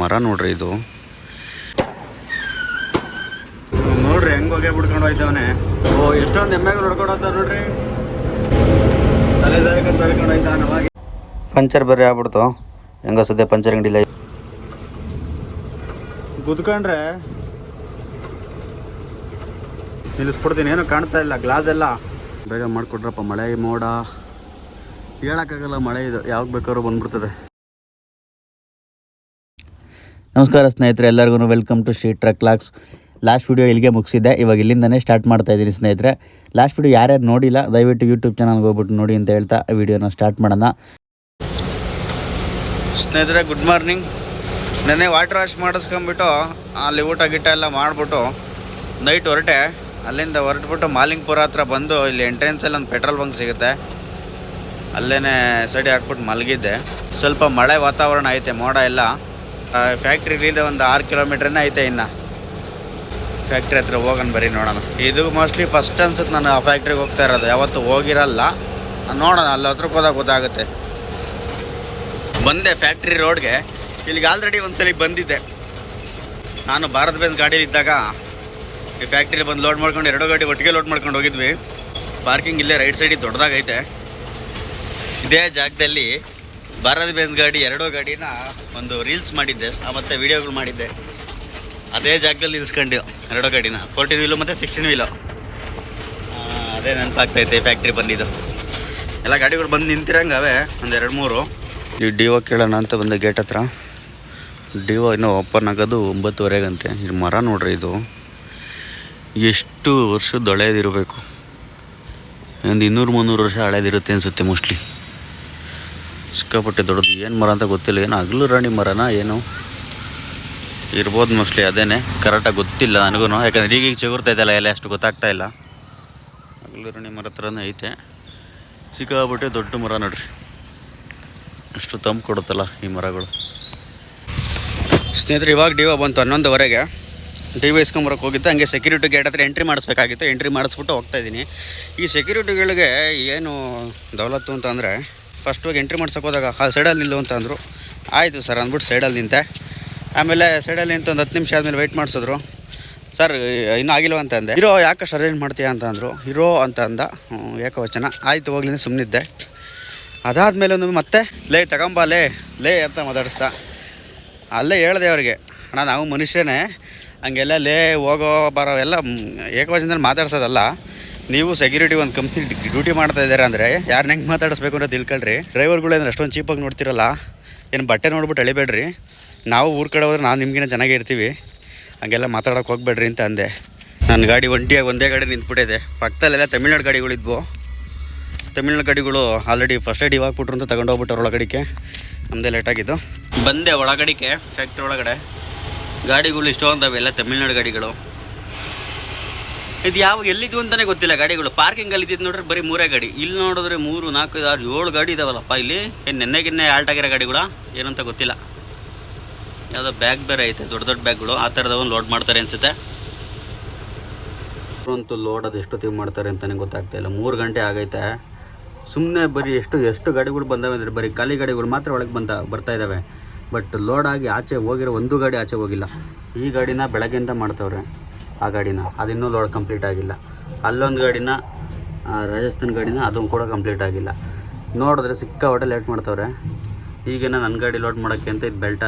ಮರ ನೋಡ್ರಿ ಇದು. ನೋಡ್ರಿ ಹೆಂಗ್ ಹೋಗಿ ಬಿಡ್ಕೊಂಡು ಹೋಯ್ತವನೆ. ಓ ಎಷ್ಟೊಂದು ಎಮ್ಮೆಗಳು ಹೊಡ್ಕೊಂಡು ಹೋಗ್ತಾವ ನೋಡ್ರಿ. ತಲೆ ತಳ್ಕೊಂಡು ಪಂಚರ್ ಬೇರೆ ಆಗ್ಬಿಡ್ತು. ಹೆಂಗ ಸದ್ಯ ಪಂಚರ್ ಅಂಗಡಿಲ್ಲ ಕುತ್ಕೊಂಡ್ರೆ ನಿಲ್ಲಿಸ್ಬಿಡ್ತೀನಿ ಏನು ಕಾಣ್ತಾ ಇಲ್ಲ ಗ್ಲಾಸ್ ಎಲ್ಲ. ಬೇಗ ಮಾಡಿಕೊಟ್ರಪ್ಪ ಮಳೆ ಮೋಡ. ಹೇಳಕ್ಕಾಗಲ್ಲ ಮಳೆ ಇದು ಯಾವಾಗ ಬೇಕಾದ್ರೂ ಬಂದ್ಬಿಡ್ತದೆ. ನಮಸ್ಕಾರ ಸ್ನೇಹಿತರೆ, ಎಲ್ಲರಿಗೂ welcome to Shri truck locks last video ಇಲ್ಲಿಗೆ ಮುಗಿಸಿದ್ದೆ. ಇವಾಗ ಇಲ್ಲಿಂದನೇ ಸ್ಟಾರ್ಟ್ ಮಾಡ್ತಾ ಇದ್ದೀನಿ ಸ್ನೇಹಿತರೆ. ಲಾಸ್ಟ್ ವಿಡಿಯೋ ಯಾರ್ಯಾರು ನೋಡಿಲ್ಲ, ದಯವಿಟ್ಟು ಯೂಟ್ಯೂಬ್ ಚಾನಲ್ಗೆ ಹೋಗ್ಬಿಟ್ಟು ನೋಡಿ ಅಂತ ಹೇಳ್ತಾ ವಿಡಿಯೋನ ಸ್ಟಾರ್ಟ್ ಮಾಡೋಣ. ಸ್ನೇಹಿತರೆ ಗುಡ್ ಮಾರ್ನಿಂಗ್ ನೆನ್ನೆ ವಾಟರ್ ವಾಶ್ ಮಾಡಿಸ್ಕೊಂಬಿಟ್ಟು ಅಲ್ಲಿ ಊಟ ಗೀಟ ಎಲ್ಲ ಮಾಡಿಬಿಟ್ಟು ನೈಟ್ ಹೊರಟೆ. ಅಲ್ಲಿಂದ ಹೊರಟ್ಬಿಟ್ಟು ಮಾಲಿಂಗ್ಪುರ ಹತ್ರ ಬಂದು, ಇಲ್ಲಿ ಎಂಟ್ರೆನ್ಸಲ್ಲಿ ಒಂದು ಪೆಟ್ರೋಲ್ ಬಂಕ್ ಸಿಗುತ್ತೆ. ಅಲ್ಲೇ ಸಡಿ ಹಾಕ್ಬಿಟ್ಟು ಮಲಗಿದ್ದೆ. ಸ್ವಲ್ಪ ಮಳೆ ವಾತಾವರಣ ಐತೆ, ಮೋಡ ಎಲ್ಲ. ಫ್ಯಾಕ್ಟ್ರಿಲಿಂದ ಒಂದು ಆರು ಕಿಲೋಮೀಟ್ರನೇ ಐತೆ ಇನ್ನು. ಫ್ಯಾಕ್ಟ್ರಿ ಹತ್ರ ಹೋಗೋಣ ಬರೀ ನೋಡೋಣ. ಇದು ಮೋಸ್ಟ್ಲಿ ಫಸ್ಟ್ ಅನ್ಸುತ್ತೆ ನಾನು ಆ ಫ್ಯಾಕ್ಟ್ರಿಗೆ ಹೋಗ್ತಾ ಇರೋದು. ಯಾವತ್ತೂ ಹೋಗಿರಲ್ಲ. ನೋಡೋಣ, ಅಲ್ಲಿ ಹತ್ರಕ್ಕೆ ಹೋದಾಗ ಗೊತ್ತಾಗುತ್ತೆ. ಬಂದೆ ಫ್ಯಾಕ್ಟ್ರಿ ರೋಡ್ಗೆ ಇಲ್ಲಿಗೆ ಆಲ್ರೆಡಿ ಒಂದ್ಸಲಿ ಬಂದಿದ್ದೆ. ನಾನು ಭಾರತ್ ಬೇಸ್ ಗಾಡೀಲಿ ಇದ್ದಾಗ ಈ ಫ್ಯಾಕ್ಟ್ರಿ ಬಂದು ಲೋಡ್ ಮಾಡ್ಕೊಂಡು ಎರಡು ಗಾಡಿ ಒಟ್ಟಿಗೆ ಲೋಡ್ ಮಾಡ್ಕೊಂಡು ಹೋಗಿದ್ವಿ. ಪಾರ್ಕಿಂಗ್ ಇಲ್ಲೇ ರೈಟ್ ಸೈಡಿಗೆ ದೊಡ್ಡದಾಗೈತೆ. ಇದೇ ಜಾಗದಲ್ಲಿ ಭಾರತ್ ಬೇಸ್ ಗಾಡಿ ಎರಡೋ ಗಾಡಿನ ಒಂದು ರೀಲ್ಸ್ ಮಾಡಿದ್ದೆ. ಮತ್ತೆ ವಿಡಿಯೋಗಳು ಮಾಡಿದ್ದೆ. ಅದೇ ಜಾಗದಲ್ಲಿ ನಿಲ್ಸ್ಕೊಂಡು ಎರಡೋ ಗಾಡಿನ. ಫೋರ್ಟೀನ್ ವೀಲು ಮತ್ತು ಸಿಕ್ಸ್ಟೀನ್ ವೀಲು ಅದೇ ನೆನಪಾಗ್ತೈತೆ ಫ್ಯಾಕ್ಟ್ರಿ ಬಂದಿದ್ದು. ಎಲ್ಲ ಗಾಡಿಗಳು ಬಂದು ನಿಂತಿರಂಗೆ ಅವೇ, ಒಂದು ಎರಡು ಮೂರು. ಈ ಡಿ ಒ ಕೇಳೋಣ ಅಂತ ಬಂದೆ ಗೇಟ್ ಹತ್ರ. ಡಿ ಒ ಇನ್ನೂ ಓಪನ್ ಆಗೋದು ಒಂಬತ್ತುವರೆಗಂತೆ ಇದು ಮರ ನೋಡ್ರಿ ಇದು. ಎಷ್ಟು ವರ್ಷದ ಹಳೇದಿರಬೇಕು. ಒಂದು ಇನ್ನೂರು ಮುನ್ನೂರು ವರ್ಷ ಹಳೇದಿರುತ್ತೆ ಅನಿಸುತ್ತೆ ಮೋಸ್ಟ್ಲಿ ಸಿಕ್ಕಾಪಟ್ಟೆ ದೊಡ್ಡದು. ಏನು ಮರ ಅಂತ ಗೊತ್ತಿಲ್ಲ. ಏನು ಹಗಲು ರಾಣಿ ಮರನ, ಏನು? ಇರ್ಬೋದು ಮೋಸ್ಟ್ಲಿ ಅದೇನೆ. ಕರೆಕ್ಟಾಗಿ ಗೊತ್ತಿಲ್ಲ ನನಗೂ ಯಾಕಂದ್ರೆ ಈಗೀಗ ಚಿಗುರ್ತೈತಲ್ಲ ಎಲ್ಲ ಅಷ್ಟು ಗೊತ್ತಾಗ್ತಾ ಇಲ್ಲ. ಹಗಲು ರಾಣಿ ಮರ ಥರನೇ ಐತೆ. ಸಿಕ್ಕಾಪಟ್ಟೆ ದೊಡ್ಡ ಮರ ನೋಡ್ರಿ. ಅಷ್ಟು ತಂಪು ಕೊಡುತ್ತಲ್ಲ ಈ ಮರಗಳು. ಸ್ನೇಹಿತರೆ, ಇವಾಗ ಡಿವ ಬಂತು ಹನ್ನೊಂದುವರೆಗೆ. ಡಿ ವಿ ಇಸ್ಕೊಂಬರಕ್ಕೆ ಹೋಗಿತ್ತು ಹಂಗೆ ಸೆಕ್ಯೂರಿಟಿ ಗೇಟ್ ಹತ್ರ ಎಂಟ್ರಿ ಮಾಡಿಸ್ಬೇಕಾಗಿತ್ತು. ಎಂಟ್ರಿ ಮಾಡಿಸ್ಬಿಟ್ಟು ಹೋಗ್ತಾ ಇದ್ದೀನಿ. ಈ ಸೆಕ್ಯೂರಿಟಿಗಳಿಗೆ ಏನು ದೌಲತ್ತು ಅಂತ ಅಂದರೆ ಫಸ್ಟ್ ಹೋಗಿ ಎಂಟ್ರಿ ಮಾಡ್ಸೋಕೆ ಹೋದಾಗ ಆ ಸೈಡಲ್ಲಿ ನಿಲ್ಲು ಅಂತ ಅಂದರು. ಆಯಿತು ಸರ್ ಅಂದ್ಬಿಟ್ಟು ಸೈಡಲ್ಲಿ ನಿಂತೆ. ಆಮೇಲೆ ಸೈಡಲ್ಲಿ ನಿಂತು ಒಂದು ಹತ್ತು ನಿಮಿಷ ಆದಮೇಲೆ ವೆಯ್ಟ್ ಮಾಡಿಸಿದ್ರು. ಸರ್ ಇನ್ನೂ ಆಗಿಲ್ಲ ಅಂತ ಅಂದೆ. ಇರೋ, ಯಾಕೆ ಅರೇಂಜ್ ಮಾಡ್ತೀಯಾ? ಅಂತ ಅಂದರು. ಇರೋ, ಅಂತ ಅಂದ. ಏಕವಚನ ಆಯಿತು ಹೋಗ್ಲಿಂದ ಸುಮ್ಮನಿದ್ದೆ ಅದಾದಮೇಲೆ ಒಂದು ಮತ್ತೆ, ಲೇ, ತಗೊಂಬ, ಲೇ ಲೇ ಅಂತ ಮಾತಾಡಿಸ್ದ. ಅಲ್ಲೇ ಹೇಳಿದೆ ಅವ್ರಿಗೆ, ಅಣ್ಣ, ನಾವು ಮನುಷ್ಯನೇ. ಹಂಗೆಲ್ಲ ಲೇ, ಹೋಗೋ, ಬರೋ, ಎಲ್ಲ ಏಕವಚನದಲ್ಲಿ ಮಾತಾಡ್ಸೋದಲ್ಲ. ನೀವು ಸೆಕ್ಯೂರಿಟಿ ಒಂದು ಕಂಪ್ನಿ ಡ್ಯೂಟಿ ಮಾಡ್ತಾ ಇದ್ದಾರೆ ಅಂದರೆ ಯಾರು ಹೆಂಗೆ ಮಾತಾಡಿಸ್ಬೇಕು ಅಂತ ತಿಳ್ಕೊಳ್ರಿ. ಡ್ರೈವರ್ಗಳು ಅಂದ್ರೆ ಅಷ್ಟೊಂದು ಚೀಪಾಗಿ ನೋಡ್ತಿರಲ್ಲ, ಏನು ಬಟ್ಟೆ ನೋಡ್ಬಿಟ್ಟು ಅಳಿಬೇಡ್ರಿ. ನಾವು ಊರ ಕಡೆ ಹೋದ್ರೆ ನಾವು ನಿಮ್ಗಿನ ಚೆನ್ನಾಗೇ ಇರ್ತೀವಿ. ಹಂಗೆಲ್ಲ ಮಾತಾಡೋಕೆ ಹೋಗ್ಬೇಡ್ರಿ ಅಂತ ಅಂದೆ. ನನ್ನ ಗಾಡಿ ಒಂಟಿಯಾಗಿ ಒಂದೇ ಗಾಡಿ ನಿಂತ್ಬಿಟ್ಟಿದೆ. ಪಕ್ಕದಲ್ಲೆಲ್ಲ ತಮಿಳ್ನಾಡು ಗಾಡಿಗಳಿದ್ವು ತಮಿಳ್ನಾಡು ಗಾಡಿಗಳು ಆಲ್ರೆಡಿ ಫಸ್ಟ್ ಏಡ್ ಇವಾಗ ಬಿಟ್ರು ಅಂತ ತಗೊಂಡು ಹೋಗ್ಬಿಟ್ಟವ್ರು ಒಳಗಡಿಕೆ ನಮ್ಮದೇ ಲೇಟಾಗಿದ್ದು ಬಂದೆ ಒಳಗಡಿಕೆ ಫ್ಯಾಕ್ಟ್ರಿ ಒಳಗಡೆ. ಗಾಡಿಗಳು ಇಷ್ಟೊಂದು ಅವೆಲ್ಲ ತಮಿಳ್ನಾಡು ಗಾಡಿಗಳು. ಇದು ಯಾವ ಎಲ್ಲಿದ್ದು ಅಂತಲೇ ಗೊತ್ತಿಲ್ಲ. ಗಾಡಿಗಳು ಪಾರ್ಕಿಂಗಲ್ಲಿ ಇದ್ದಿದ್ದು ನೋಡ್ರಿ ಬರೀ ಮೂರೇ ಗಾಡಿ. ಇಲ್ಲಿ ನೋಡಿದ್ರೆ ಮೂರು, ನಾಲ್ಕು ಆರು, ಏಳು ಗಾಡಿ ಇದಾವಲ್ಲಪ್ಪ ಇಲ್ಲಿ. ಏನು ನೆನ್ನೆ ಗಿನ್ನೆ ಆಲ್ಟ್ ಆಗಿರೋ ಗಾಡಿಗಳ? ಏನಂತ ಗೊತ್ತಿಲ್ಲ. ಯಾವುದೋ ಬ್ಯಾಗ್ ಬೇರೆ ಐತೆ, ದೊಡ್ಡ ದೊಡ್ಡ ಬ್ಯಾಗ್ಗಳು ಆ ಥರದವನ್ನ ಲೋಡ್ ಮಾಡ್ತಾರೆ ಅನಿಸುತ್ತೆ. ಅಂತೂ ಲೋಡ್ ಅದು ಎಷ್ಟು ತಿಂಗ್ ಮಾಡ್ತಾರೆ ಅಂತಲೇ ಗೊತ್ತಾಗ್ತಾ ಇಲ್ಲ. ಮೂರು ಗಂಟೆ ಆಗೈತೆ. ಸುಮ್ಮನೆ ಬರೀ ಎಷ್ಟು ಎಷ್ಟು ಗಾಡಿಗಳು ಬಂದಾವೆ ಅಂದರೆ ಬರೀ ಖಾಲಿ ಗಾಡಿಗಳು ಮಾತ್ರ ಒಳಗೆ ಬಂದ, ಬರ್ತಾ ಇದ್ದಾವೆ ಬಟ್ ಲೋಡ್ ಆಗಿ ಆಚೆ ಹೋಗಿರೋ ಒಂದು ಗಾಡಿ ಆಚೆ ಹೋಗಿಲ್ಲ. ಈ ಗಾಡಿನ ಬೆಳಗ್ಗೆಯಿಂದ ಮಾಡ್ತವ್ರೆ. ಆ ಗಾಡಿನ. ಅದಿನ್ನೂ ಲೋಡ್ ಕಂಪ್ಲೀಟ್ ಆಗಿಲ್ಲ. ಅಲ್ಲೊಂದು ಗಾಡಿನ ರಾಜಸ್ಥಾನ್ ಗಾಡಿನ ಅದನ್ನು ಕೂಡ ಕಂಪ್ಲೀಟ್ ಆಗಿಲ್ಲ. ನೋಡಿದ್ರೆ ಸಿಕ್ಕಾಪಟ್ಟೆ ಲೇಟ್ ಮಾಡ್ತವ್ರೆ. ಈಗೇನ ನನ್ನ ಗಾಡಿ ಲೋಡ್ ಮಾಡೋಕ್ಕೆ ಅಂತ ಇದು ಬೆಲ್ಟ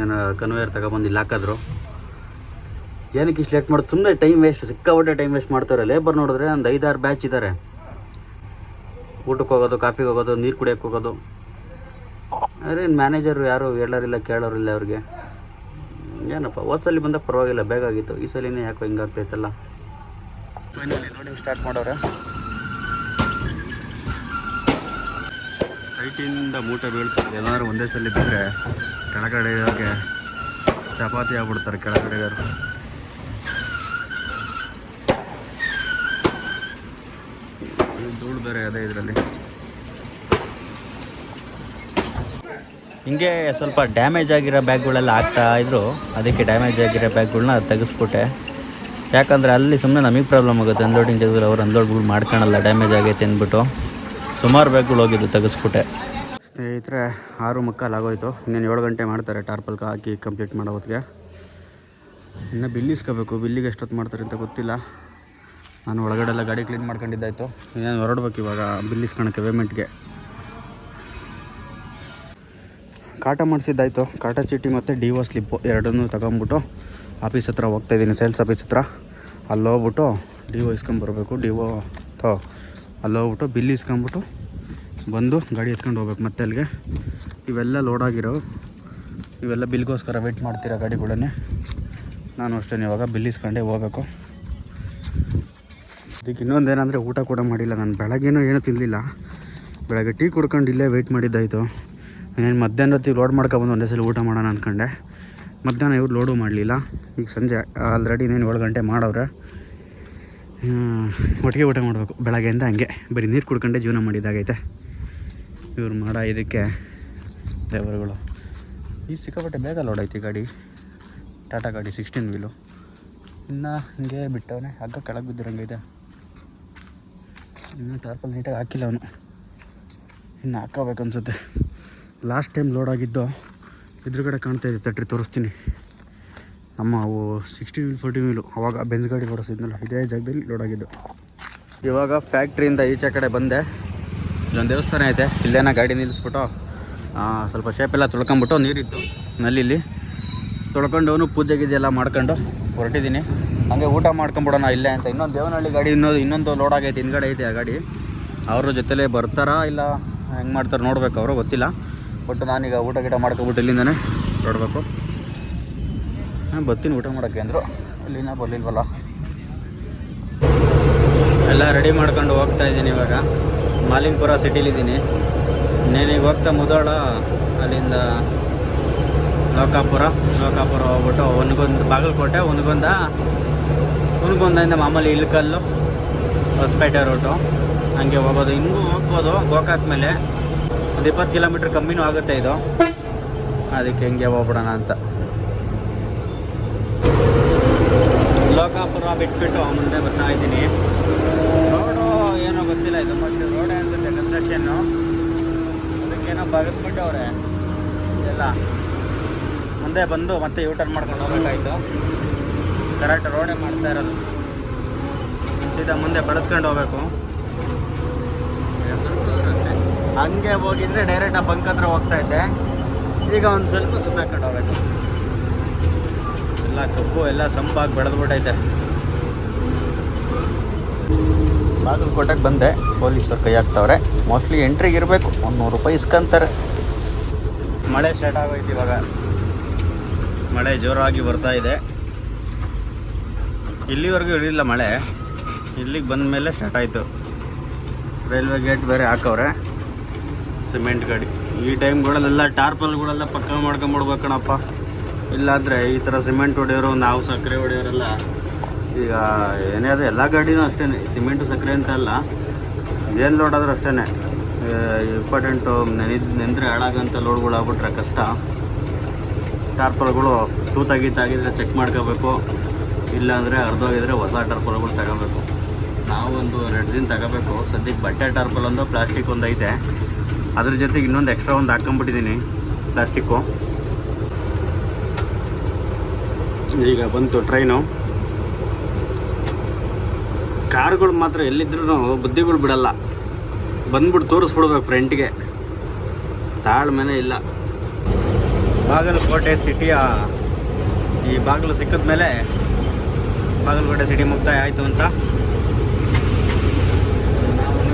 ಏನು ಕನ್ವೇಯರ್ ತಗೊಬಂದು ಇಲ್ಲಿ ಹಾಕಿದ್ರು. ಏನಕ್ಕೆ ಇಷ್ಟು ಲೇಟ್ ಮಾಡೋದು ಸುಮ್ಮನೆ ಟೈಮ್ ವೇಸ್ಟ್ ಸಿಕ್ಕಾಪಟ್ಟೆ ಟೈಮ್ ವೇಸ್ಟ್ ಮಾಡ್ತಾರೆ ಲೇಬರ್ ನೋಡಿದ್ರೆ ಒಂದು ಐದಾರು ಬ್ಯಾಚ್ ಇದ್ದಾರೆ ಊಟಕ್ಕೆ ಹೋಗೋದು ಕಾಫಿಗೆ ಹೋಗೋದು, ನೀರು ಕುಡಿಯೋಕ್ಕೆ ಹೋಗೋದು. ಅರೆ ಮ್ಯಾನೇಜರು ಯಾರು ಹೇಳೋರಿಲ್ಲ, ಕೇಳೋರಿಲ್ಲ ಅವ್ರಿಗೆ. ಏನಪ್ಪ ಹೋದ್ಸಲಿ ಬಂದ ಪರವಾಗಿಲ್ಲ ಬೇಗ ಆಗಿತ್ತು. ಈ ಸಲಿನೇ ಯಾಕೋ ಹಿಂಗಾಗ್ತೈತಲ್ಲ ಫೈನಲಿ ನೋಡಿ ಸ್ಟಾರ್ಟ್ ಮಾಡೋರೆ. ಸ್ಟ್ರೈಟಿಂದ ಮೂಟೆ ಬೀಳ್ತಾರೆ ಏನಾದ್ರು ಒಂದೇ ಸಲ ಬಿದ್ದರೆ ಕೆಳಗಡೆ ಇರೋಕ್ಕೆ ಚಪಾತಿ ಆಗ್ಬಿಡ್ತಾರೆ ಕೆಳಗಡೆ ಇರೋರು ಧೂಳು ಬೇರೆ ಅದೇ ಇದರಲ್ಲಿ. ಹಿಂಗೆ ಸ್ವಲ್ಪ ಡ್ಯಾಮೇಜ್ ಆಗಿರೋ ಬ್ಯಾಗ್ಗಳೆಲ್ಲ ಆಗ್ತಾ ಇದ್ರು. ಅದಕ್ಕೆ ಡ್ಯಾಮೇಜ್ ಆಗಿರೋ ಬ್ಯಾಗ್ಗಳನ್ನ ತೆಗೆಸ್ಬಿಟ್ಟೆ. ಯಾಕಂದರೆ ಅಲ್ಲಿ ಸುಮ್ಮನೆ ನಮಗೆ ಪ್ರಾಬ್ಲಮ್ ಆಗುತ್ತೆ. ಅನ್ಲೋಡಿಂಗ್ ಜಾಗದಲ್ಲಿ ಅವ್ರು ಅನ್ಲೋಡ್ಗಳು ಮಾಡ್ಕೊಳಲ್ಲ ಡ್ಯಾಮೇಜ್ ಆಗೈತೆ ಅಂದ್ಬಿಟ್ಟು. ಸುಮಾರು ಬ್ಯಾಗ್ಗಳು ಹೋಗಿದ್ದು, ತೆಗೆಸ್ಬಿಟ್ಟೆ. ಸ್ನೇಹಿತರೆ, ಆರು ಮುಕ್ಕಾಲು ಆಗೋಯ್ತು. ಇನ್ನೇನು ಏಳು ಗಂಟೆ ಮಾಡ್ತಾರೆ ಟಾರ್ಪಲ್ಗೆ ಹಾಕಿ ಕಂಪ್ಲೀಟ್ ಮಾಡೋ ಹೊತ್ತಿಗೆ ಇನ್ನು ಬಿಲ್ಲಿಸ್ಕೋಬೇಕು ಬಿಲ್ಲಿಗೆ ಎಷ್ಟೊತ್ತು ಮಾಡ್ತಾರೆ ಅಂತ ಗೊತ್ತಿಲ್ಲ. ನಾನು ಒಳಗಡೆ ಎಲ್ಲ ಗಾಡಿ ಕ್ಲೀನ್ ಮಾಡ್ಕೊಂಡಿದ್ದಾಯಿತು. ಇನ್ನೇನು ಹೊರಡ್ಬೇಕು ಇವಾಗ ಬಿಲ್ಲಿಸ್ಕೊಳಕ್ಕೆ ಪೇಮೆಂಟ್ಗೆ ಕಾಟ ಮಾಡಿಸಿದ್ದಾಯ್ತು. ಕಾಟ ಚೀಟಿ ಮತ್ತು ಡಿ ಒ ಸ್ಲಿಪ್ಪು ಎರಡನ್ನೂ ತಗೊಂಬಿಟ್ಟು ಆಫೀಸ್ ಹತ್ರ ಹೋಗ್ತಾಯಿದ್ದೀನಿ ಸೇಲ್ಸ್ ಆಫೀಸ್ ಹತ್ರ. ಅಲ್ಲಿ ಹೋಗ್ಬಿಟ್ಟು ಡಿ ಒ ಇಸ್ಕೊಂಬರ್ಬೇಕು. ಡಿ ಒ ಅಲ್ಲಿ ಹೋಗ್ಬಿಟ್ಟು ಬಿಲ್ ಇಸ್ಕೊಂಬಿಟ್ಟು ಬಂದು ಗಾಡಿ ಎತ್ಕೊಂಡು ಹೋಗ್ಬೇಕು ಮತ್ತೆ ಅಲ್ಲಿಗೆ. ಇವೆಲ್ಲ ಲೋಡ್ ಆಗಿರೋ ಇವೆಲ್ಲ ಬಿಲ್ಗೋಸ್ಕರ ವೆಯ್ಟ್ ಮಾಡ್ತೀರಾ ಗಾಡಿಗಳನ್ನೇ ನಾನು ಅಷ್ಟೇ ಇವಾಗ ಬಿಲ್ ಇಸ್ಕೊಂಡೇ ಹೋಗಬೇಕು. ಅದಕ್ಕೆ ಇನ್ನೊಂದೇನೆಂದರೆ ಊಟ ಕೂಡ ಮಾಡಿಲ್ಲ. ನಾನು ಬೆಳಗ್ಗೆನೂ ಏನೂ ತಿನ್ನಲಿಲ್ಲ ಬೆಳಗ್ಗೆ ಟೀ ಕುಡ್ಕೊಂಡು ಇಲ್ಲೇ ವೆಯ್ಟ್ ಮಾಡಿದ್ದಾಯಿತು. ಇನ್ನೇನು ಮಧ್ಯಾಹ್ನ ಹೊತ್ತಿಗೆ ಲೋಡ್ ಮಾಡ್ಕೊಬಂದು ಒಂದೇ ಸಲ ಊಟ ಮಾಡೋಣ ಅಂದ್ಕೊಂಡೆ ಮಧ್ಯಾಹ್ನ ಇವ್ರು ಲೋಡು ಮಾಡಲಿಲ್ಲ. ಈಗ ಸಂಜೆ ಆಲ್ರೆಡಿ ಇನ್ನೇನು ಏಳು ಗಂಟೆ ಮಾಡವ್ರೆ. ಒಟ್ಟಿಗೆ ಊಟ ಮಾಡಬೇಕು. ಬೆಳಗ್ಗೆಯಿಂದ ಹಂಗೆ. ಬರೀ ನೀರು ಕುಡ್ಕೊಂಡೆ ಜೀವನ ಮಾಡಿದಾಗೈತೆ ಇವ್ರು ಮಾಡ ಇದಕ್ಕೆ ಡ್ರೈವರ್ಗಳು. ಈ ಸಿಕ್ಕಾಪಟ್ಟೆ ಬೇಗ ಲೋಡ್ ಐತಿ ಗಾಡಿ. ಟಾಟಾ ಗಾಡಿ ಸಿಕ್ಸ್ಟೀನ್ ವೀಲು ಇನ್ನು ಹಿಂಗೆ ಬಿಟ್ಟವನೆ. ಹಗ್ಗ ಕೆಳಗೆ ಬಿದ್ದಿರಂಗೈತೆ. ಇನ್ನು ಟಾರ್ಪಲ್ ನೀಟಾಗಿ ಹಾಕಿಲ್ಲ ಅವನು. ಇನ್ನು ಹಾಕೋಬೇಕು ಅನ್ಸುತ್ತೆ ಲಾಸ್ಟ್ ಟೈಮ್ ಲೋಡ್ ಆಗಿದ್ದು ಎದುರುಗಡೆ ಕಾಣ್ತಾ ಇದೆ ತಟ್ರಿ ತೋರಿಸ್ತೀನಿ. ನಮ್ಮ ಅವು ಸಿಕ್ಸ್ಟಿ ವೀಲ್ ಫೋರ್ಟಿ ವೀಲು ಅವಾಗ ಬೆಂಜ್ ಗಾಡಿ ಓಡಿಸಿದ್ನಲ್ಲ, ಇದೇ ಜಾಗದಲ್ಲಿ ಲೋಡ್ ಆಗಿದ್ದು. ಇವಾಗ ಫ್ಯಾಕ್ಟ್ರಿಯಿಂದ ಈಚೆ ಕಡೆ ಬಂದೆ. ಇಲ್ಲೊಂದು ದೇವಸ್ಥಾನ ಐತೆ, ಇಲ್ಲೇನ ಗಾಡಿ ನಿಲ್ಲಿಸ್ಬಿಟ್ಟು ಸ್ವಲ್ಪ ಶೇಪೆಲ್ಲ ತೊಳ್ಕೊಂಬಿಟ್ಟು ನೀರಿತ್ತು ನಲ್ಲಿ ತೊಳ್ಕೊಂಡು ಅವನು ಪೂಜೆ ಗೀಜೆ ಎಲ್ಲ ಮಾಡ್ಕೊಂಡು ಹೊರಟಿದ್ದೀನಿ. ಹಂಗೆ ಊಟ ಮಾಡ್ಕೊಂಬಿಡೋಣ ಇಲ್ಲೇ ಅಂತ. ಇನ್ನೊಂದು ದೇವನಹಳ್ಳಿ ಗಾಡಿ, ಇನ್ನೊಂದು ಇನ್ನೊಂದು ಲೋಡ್ ಆಗೈತೆ, ಹಿಂದ್ಗಡೆ ಐತೆ ಆ ಗಾಡಿ. ಅವ್ರ ಜೊತೆಲೇ ಬರ್ತಾರಾ ಇಲ್ಲ ಹೆಂಗೆ ಮಾಡ್ತಾರೆ ನೋಡ್ಬೇಕು ಅವರು, ಗೊತ್ತಿಲ್ಲ. ಒಟ್ಟು ನಾನೀಗ ಊಟ ಗೀಟ ಮಾಡ್ಕೊಬಿಟ್ಟು ಇಲ್ಲಿಂದನೇ ನೋಡಬೇಕು. ಹಾಂ, ಬರ್ತೀನಿ ಊಟ ಮಾಡೋಕ್ಕೆ ಅಂದರು. ಇಲ್ಲಿನ ಬರಲಿಲ್ವಲ್ಲ. ಎಲ್ಲ ರೆಡಿ ಮಾಡ್ಕೊಂಡು ಹೋಗ್ತಾ ಇದ್ದೀನಿ ಇವಾಗ. ಮಾಲಿಂಗ್ಪುರ ಸಿಟಿಲಿದ್ದೀನಿ. ಈಗ ಹೋಗ್ತಾ ಮುದೋಳ, ಅಲ್ಲಿಂದ ಲೋಕಾಪುರ. ಲೋಕಾಪುರ ಹೋಗ್ಬಿಟ್ಟು ಒನ್ಗೊಂದು ಬಾಗಲಕೋಟೆ, ಒನ್ಗೊಂದ ಒನ್ಗೊಂದಿಂದ ಮಾಮೂಲಿ ಇಳ್ಕಲ್ಲು, ಹೊಸಪೇಟೆ ರೋಟು ಹಂಗೆ ಹೋಗೋದು. ಹಿಂಗೂ ಹೋಗ್ಬೋದು ಗೋಕಾಕ್ ಮೇಲೆ. ಒಂದು ಇಪ್ಪತ್ತು ಕಿಲೋಮೀಟ್ರ್ ಕಮ್ಮಿನೂ ಆಗುತ್ತೆ ಇದು. ಅದಕ್ಕೆ ಹೆಂಗೆ ಹೋಗ್ಬಿಡೋಣ ಅಂತ. ಲೋಕಾಪುರ ಬಿಟ್ಬಿಟ್ಟು ಮುಂದೆ ಬರ್ತಾ ಇದ್ದೀನಿ. ರೋಡು ಏನೋ ಗೊತ್ತಿಲ್ಲ, ಇದು ಮತ್ತೆ ರೋಡ್ ಅನ್ಸುತ್ತೆ ಕನ್ಸ್ಟ್ರಕ್ಷನ್ನು ಅದಕ್ಕೇನೋ ಬಗೆದ್ಬಿಟ್ಟವ್ರೆ. ಎಲ್ಲ ಮುಂದೆ ಬಂದು ಮತ್ತೆ ಯೂ ಟರ್ನ್ ಮಾಡ್ಕೊಂಡು ಹೋಗ್ಬೇಕಾಯ್ತು. ಕರೆಕ್ಟ್ ರೋಡೇ ಮಾಡ್ತಾ ಇರೋದು. ಸೀದಾ ಮುಂದೆ ಬಳಸ್ಕೊಂಡು ಹೋಗ್ಬೇಕು ಈಗ ಸ್ವಲ್ಪ ದೂರ ಅಷ್ಟೇ ಹಂಗೆ ಹೋಗಿದ್ರೆ ಡೈರೆಕ್ಟ್ ಆ ಬಂಕ್ ಹತ್ರ ಹೋಗ್ತಾ ಇದ್ದೆ. ಈಗ ಒಂದು ಸ್ವಲ್ಪ ಸುತ್ತಾಕೊಂಡು ಹೋಗ್ಬೇಕು. ಎಲ್ಲ ಕಬ್ಬು, ಎಲ್ಲ ಸಂಪಾಗಿ ಬೆಳೆದ್ಬಿಟ್ಟೈತೆ. ಬಾಗಲಕೋಟೆಗೆ ಬಂದೆ, ಪೊಲೀಸರು ಕೈ ಹಾಕ್ತವ್ರೆ. ಮೋಸ್ಟ್ಲಿ ಎಂಟ್ರಿಗೆ ಇರಬೇಕು, ಒಂದು ನೂರು ರೂಪಾಯಿ ಇಸ್ಕೊಂತಾರೆ. ಮಳೆ ಸ್ಟಾರ್ಟ್ ಆಗೋಯ್ತು ಇವಾಗ. ಮಳೆ ಜೋರಾಗಿ ಬರ್ತಾ ಇದೆ. ಇಲ್ಲಿವರೆಗೂ ಇಳಿಲ್ಲ ಮಳೆ. ಇಲ್ಲಿಗೆ ಬಂದ ಮೇಲೆ ಸ್ಟಾರ್ಟ್ ಆಯಿತು. ರೈಲ್ವೆ ಗೇಟ್ ಬೇರೆ ಹಾಕವ್ರೆ. ಸಿಮೆಂಟ್ ಗಾಡಿ. ಈ ಟೈಮ್ಗಳಲ್ಲೆಲ್ಲ ಟಾರ್ಪಲ್ಗಳೆಲ್ಲ ಪಕ್ಕ ಮಾಡ್ಕೊಂಬಿಡ್ಬೇಕು ಕಣಪ್ಪ ಇಲ್ಲಾಂದರೆ ಈ ಥರ ಸಿಮೆಂಟ್ ಹೊಡೆಯೋರು, ನಾವು ಸಕ್ಕರೆ ಹೊಡೆಯೋರೆಲ್ಲ ಈಗ ಏನೇ ಅದು ಎಲ್ಲ ಗಾಡಿನೂ ಅಷ್ಟೇ, ಸಿಮೆಂಟು ಸಕ್ಕರೆ ಅಂತ ಅಲ್ಲ, ಏನು ಲೋಡ್ ಆದ್ರೂ ಅಷ್ಟೇ ಇಂಪಾರ್ಟೆಂಟು ನೆನಿದ್, ನೆಂದರೆ ಹಾಳಾಗೋಂಥ ಲೋಡ್ಗಳು ಆಗ್ಬಿಟ್ರೆ ಕಷ್ಟ. ಟಾರ್ಪಲ್ಗಳು ತೂತಾಗಿದ್ದಾಗಿದ್ರೆ ಚೆಕ್ ಮಾಡ್ಕೋಬೇಕು. ಇಲ್ಲಾಂದರೆ ಅರ್ಧೋಗಿದ್ರೆ ಹೊಸ ಟಾರ್ಪಲ್ಗಳು ತಗೋಬೇಕು. ನಾವು ಒಂದು ರೆಡ್ಸಿನ್ ತಗೋಬೇಕು. ಸದ್ಯಕ್ಕೆ ಬಟ್ಟೆ ಟಾರ್ಪಲ್ ಒಂದು, ಪ್ಲಾಸ್ಟಿಕ್ ಒಂದು ಐತೆ ಅದ್ರ ಜೊತೆಗೆ ಇನ್ನೊಂದು ಎಕ್ಸ್ಟ್ರಾ ಒಂದು ಹಾಕ್ಕೊಂಬಿಟ್ಟಿದ್ದೀನಿ ಪ್ಲಾಸ್ಟಿಕ್ಕು ಈಗ ಬಂತು ಟ್ರೈನು ಕಾರ್ಗಳು ಮಾತ್ರ ಎಲ್ಲಿದ್ರೂ ಬುದ್ಧಿಗಳು ಬಿಡಲ್ಲ. ಬಂದ್ಬಿಟ್ಟು ತೋರಿಸ್ಬಿಡ್ಬೇಕು ಫ್ರೆಂಟ್ಗೆ ತಾಳ್ಮೆನೇ ಇಲ್ಲ. ಬಾಗಲಕೋಟೆ ಸಿಟಿಯ ಈ ಬಾಗಿಲು ಸಿಕ್ಕಿದ ಮೇಲೆ ಬಾಗಲಕೋಟೆ ಸಿಟಿ ಮುಕ್ತಾಯ ಆಯಿತು ಅಂತ.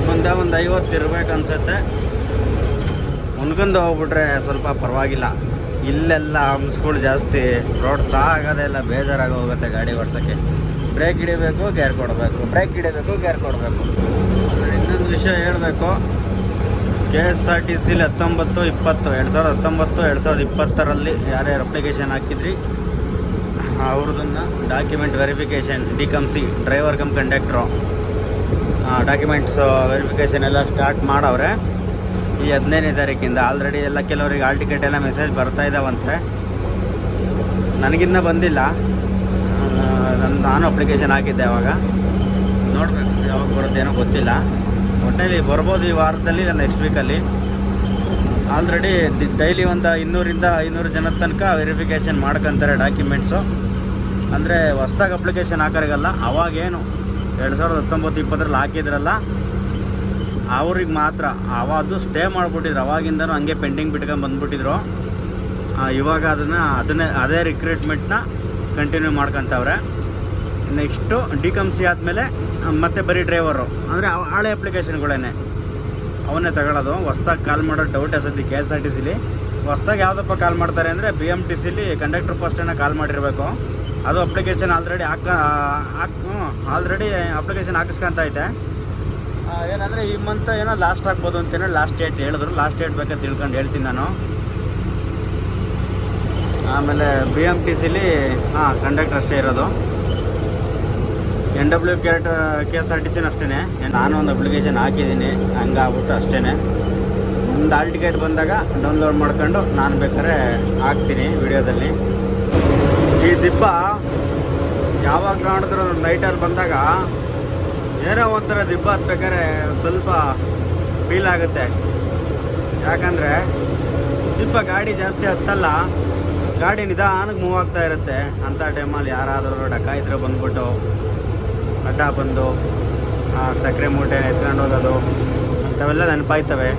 ಮುಂದೆ ಒಂದು ಐವತ್ತು ಇರ್ಬೇಕು ಅನ್ಸುತ್ತೆ. ಮುನ್ಕೊಂಡು ಹೋಗ್ಬಿಟ್ರೆ ಸ್ವಲ್ಪ ಪರವಾಗಿಲ್ಲ. ಇಲ್ಲೆಲ್ಲ ಹಂಸ್ಗಳು ಜಾಸ್ತಿ. ರೋಡ್ ಸಹ ಆಗೋದೇ ಇಲ್ಲ, ಬೇಜಾರಾಗಿ ಹೋಗುತ್ತೆ ಗಾಡಿ ಓಡ್ಸೋಕ್ಕೆ. ಬ್ರೇಕ್ ಹಿಡಿಬೇಕು ಗೇರ್ ಕೊಡಬೇಕು. ಬ್ರೇಕ್ ಹಿಡಿಬೇಕು ಗೇರ್ ಕೊಡಬೇಕು. ಇನ್ನೊಂದು ವಿಷಯ ಹೇಳಬೇಕು. ಕೆ ಎಸ್ ಆರ್ ಟಿ ಸಿಲಿ ಹತ್ತೊಂಬತ್ತು, ಇಪ್ಪತ್ತು, ಎರಡು ಸಾವಿರದ ಹತ್ತೊಂಬತ್ತು, ಎರಡು ಸಾವಿರದ ಇಪ್ಪತ್ತರಲ್ಲಿ ಯಾರ್ಯಾರು ಅಪ್ಲಿಕೇಶನ್ ಹಾಕಿದ್ರಿ? ಅವ್ರದನ್ನು document verification D cum C driver cum conductor documents verification ಎಲ್ಲ ಸ್ಟಾರ್ಟ್ ಮಾಡವ್ರೆ. ಈ ಹದಿನೈದನೇ ತಾರೀಕಿಂದ ಆಲ್ರೆಡಿ ಎಲ್ಲ ಕೆಲವರಿಗೆ ಆಲ್ ಟಿಕೆಟ್ ಎಲ್ಲ ಮೆಸೇಜ್ ಬರ್ತಾ ಇದ್ದಾವಂತೆ ನನಗಿನ್ನ ಬಂದಿಲ್ಲ. ನಾನು ನಾನು ಅಪ್ಲಿಕೇಶನ್ ಹಾಕಿದ್ದೆ ಅವಾಗ. ನೋಡಬೇಕು, ಯಾವಾಗ ಬರೋದೇನೋ ಗೊತ್ತಿಲ್ಲ. ಒಟ್ಟಿನಲ್ಲಿ ಬರ್ಬೋದು ಈ ವಾರದಲ್ಲಿ ಇಲ್ಲ ನೆಕ್ಸ್ಟ್ ವೀಕಲ್ಲಿ ಆಲ್ರೆಡಿ ಡೈಲಿ ಒಂದು ಇನ್ನೂರಿಂದ ಐನೂರು ಜನದ ತನಕ ವೆರಿಫಿಕೇಷನ್ ಮಾಡ್ಕೊಂತಾರೆ ಡಾಕ್ಯುಮೆಂಟ್ಸು ಅಂದರೆ ಹೊಸ್ದಾಗಿ ಅಪ್ಲಿಕೇಶನ್ ಹಾಕೋರಿಗಲ್ಲ, ಅವಾಗೇನು? ಎರಡು ಸಾವಿರದ ಹತ್ತೊಂಬತ್ತು ಇಪ್ಪತ್ತರಲ್ಲಿ ಹಾಕಿದ್ರಲ್ಲ ಅವ್ರಿಗೆ ಮಾತ್ರ ಅವಾದು ಸ್ಟೇ ಮಾಡಿಬಿಟ್ಟಿದ್ರು. ಅವಾಗಿಂದನೂ ಹಂಗೆ ಪೆಂಡಿಂಗ್ ಬಿಟ್ಕೊಂಡು ಬಂದುಬಿಟ್ಟಿದ್ರು. ಇವಾಗ ಅದನ್ನು, ಅದನ್ನೇ, ಅದೇ ರಿಕ್ರೂಟ್ಮೆಂಟ್ನ ಕಂಟಿನ್ಯೂ ಮಾಡ್ಕೊತವ್ರೆ. ನೆಕ್ಸ್ಟು ಡಿ ಕಮ್ ಸಿ ಆದಮೇಲೆ ಮತ್ತೆ ಬರೀ ಡ್ರೈವರು ಅಂದರೆ ಹಳೆ ಅಪ್ಲಿಕೇಶನ್ಗಳೇನೆ ಅವನ್ನೇ ತಗೊಳ್ಳೋದು ಹೊಸ್ದಾಗಿ ಕಾಲ್ ಮಾಡೋ ಡೌಟ್ ಸದ್ಯ ಕೆ ಎಸ್ ಆರ್ ಟಿ ಸಿಲಿ ಹೊಸ್ದಾಗಿ ಯಾವುದಪ್ಪ ಕಾಲ್ ಮಾಡ್ತಾರೆ ಅಂದರೆ ಬಿ ಎಂ ಟಿ ಸಿಲಿ ಕಂಡಕ್ಟರ್ ಪೋಸ್ಟನ್ನು ಕಾಲ್ ಮಾಡಿರಬೇಕು. ಅದು ಅಪ್ಲಿಕೇಶನ್ ಆಲ್ರೆಡಿ ಹಾಕ ಹಾಕ್ ಆಲ್ರೆಡಿ ಅಪ್ಲಿಕೇಶನ್ ಹಾಕಿಸ್ಕೊಂತ ಐತೆ ಏನಂದರೆ ಈ ಮಂತ್ ಏನೋ ಲಾಸ್ಟ್ ಆಗ್ಬೋದು ಅಂತೇನೆ ಲಾಸ್ಟ್ ಡೇಟ್ ಹೇಳಿದ್ರು. ಲಾಸ್ಟ್ ಡೇಟ್ ಬೇಕಂತ ತಿಳ್ಕೊಂಡು ಹೇಳ್ತೀನಿ ನಾನು. ಆಮೇಲೆ ಬಿ ಎಂ ಟಿ ಸಿಲಿ ಹಾಂ ಕಂಡಕ್ಟರ್ ಅಷ್ಟೇ ಇರೋದು. N W K K S R T ಸಿನ ಅಷ್ಟೇ ನಾನು ಒಂದು ಅಪ್ಲಿಕೇಶನ್ ಹಾಕಿದ್ದೀನಿ. ಹಂಗಾಗ್ಬಿಟ್ಟು ಅಷ್ಟೇ ಒಂದು ಆಲ್ ಟಿಕೆಟ್ ಬಂದಾಗ ಡೌನ್ಲೋಡ್ ಮಾಡ್ಕೊಂಡು ನಾನು ಬೇಕಾದ್ರೆ ಹಾಕ್ತೀನಿ ವಿಡಿಯೋದಲ್ಲಿ. ಈ ದಿಬ್ಬ ಯಾವಾಗ ನೋಡಿದ್ರು ನೈಟಲ್ಲಿ ಬಂದಾಗ ಏನೋ ಒಂಥರ ದಿಬ್ಬ ಹತ್ಬೇಕಾದ್ರೆ ಸ್ವಲ್ಪ ಫೀಲ್ ಆಗುತ್ತೆ. ಯಾಕಂದರೆ ದಿಬ್ಬ ಗಾಡಿ ಜಾಸ್ತಿ ಹತ್ತಲ್ಲ, ಗಾಡಿ ನಿಧಾನಕ್ಕೆ ಮೂವ್ ಆಗ್ತಾ ಇರುತ್ತೆ. ಅಂಥ ಟೈಮಲ್ಲಿ ಯಾರಾದರೂ ಡಕಾಯಿದ್ರೆ ಬಂದ್ಬಿಟ್ಟು, ಅಡ್ಡ ಬಂದು ಸಕ್ಕರೆ ಮೂಟೆ ಎತ್ಕೊಂಡು ಹೋಗೋದು ಅಂಥವೆಲ್ಲ ನೆನಪಾಯ್ತವೆ.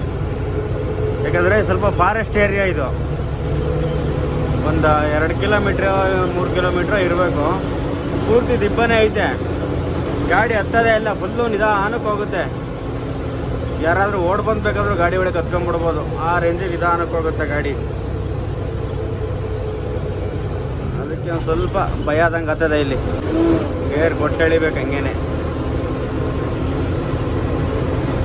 ಯಾಕಂದರೆ ಸ್ವಲ್ಪ ಫಾರೆಸ್ಟ್ ಏರಿಯಾ ಇದು. ಒಂದು ಎರಡು ಕಿಲೋಮೀಟ್ರ್ ಮೂರು ಕಿಲೋಮೀಟ್ರ್ ಇರಬೇಕು. ಪೂರ್ತಿ ದಿಬ್ಬನೇ ಐತೆ. ಗಾಡಿ ಹತ್ತದೇ ಇಲ್ಲ ಫುಲ್ಲು ನಿಧಾನಕ್ಕೆ ಹೋಗುತ್ತೆ. ಯಾರಾದರೂ ಓಡ್ ಬಂದ್ಬೇಕಾದ್ರೂ ಗಾಡಿ ಒಳಗೆ ಹತ್ಕೊಂಡ್ಬಿಡ್ಬೋದು. ಆ ರೇಂಜ್ ನಿಧಾನಕ್ಕೆ ಹೋಗುತ್ತೆ ಗಾಡಿ. ಅದಕ್ಕೆ ಒಂದು ಸ್ವಲ್ಪ ಭಯ ಆದಂಗೆ ಆಗ್ತದೆ ಇಲ್ಲಿ. ಗೇರ್ ಕೊಟ್ಟೆಳಿಬೇಕು ಹಂಗೇನೆ.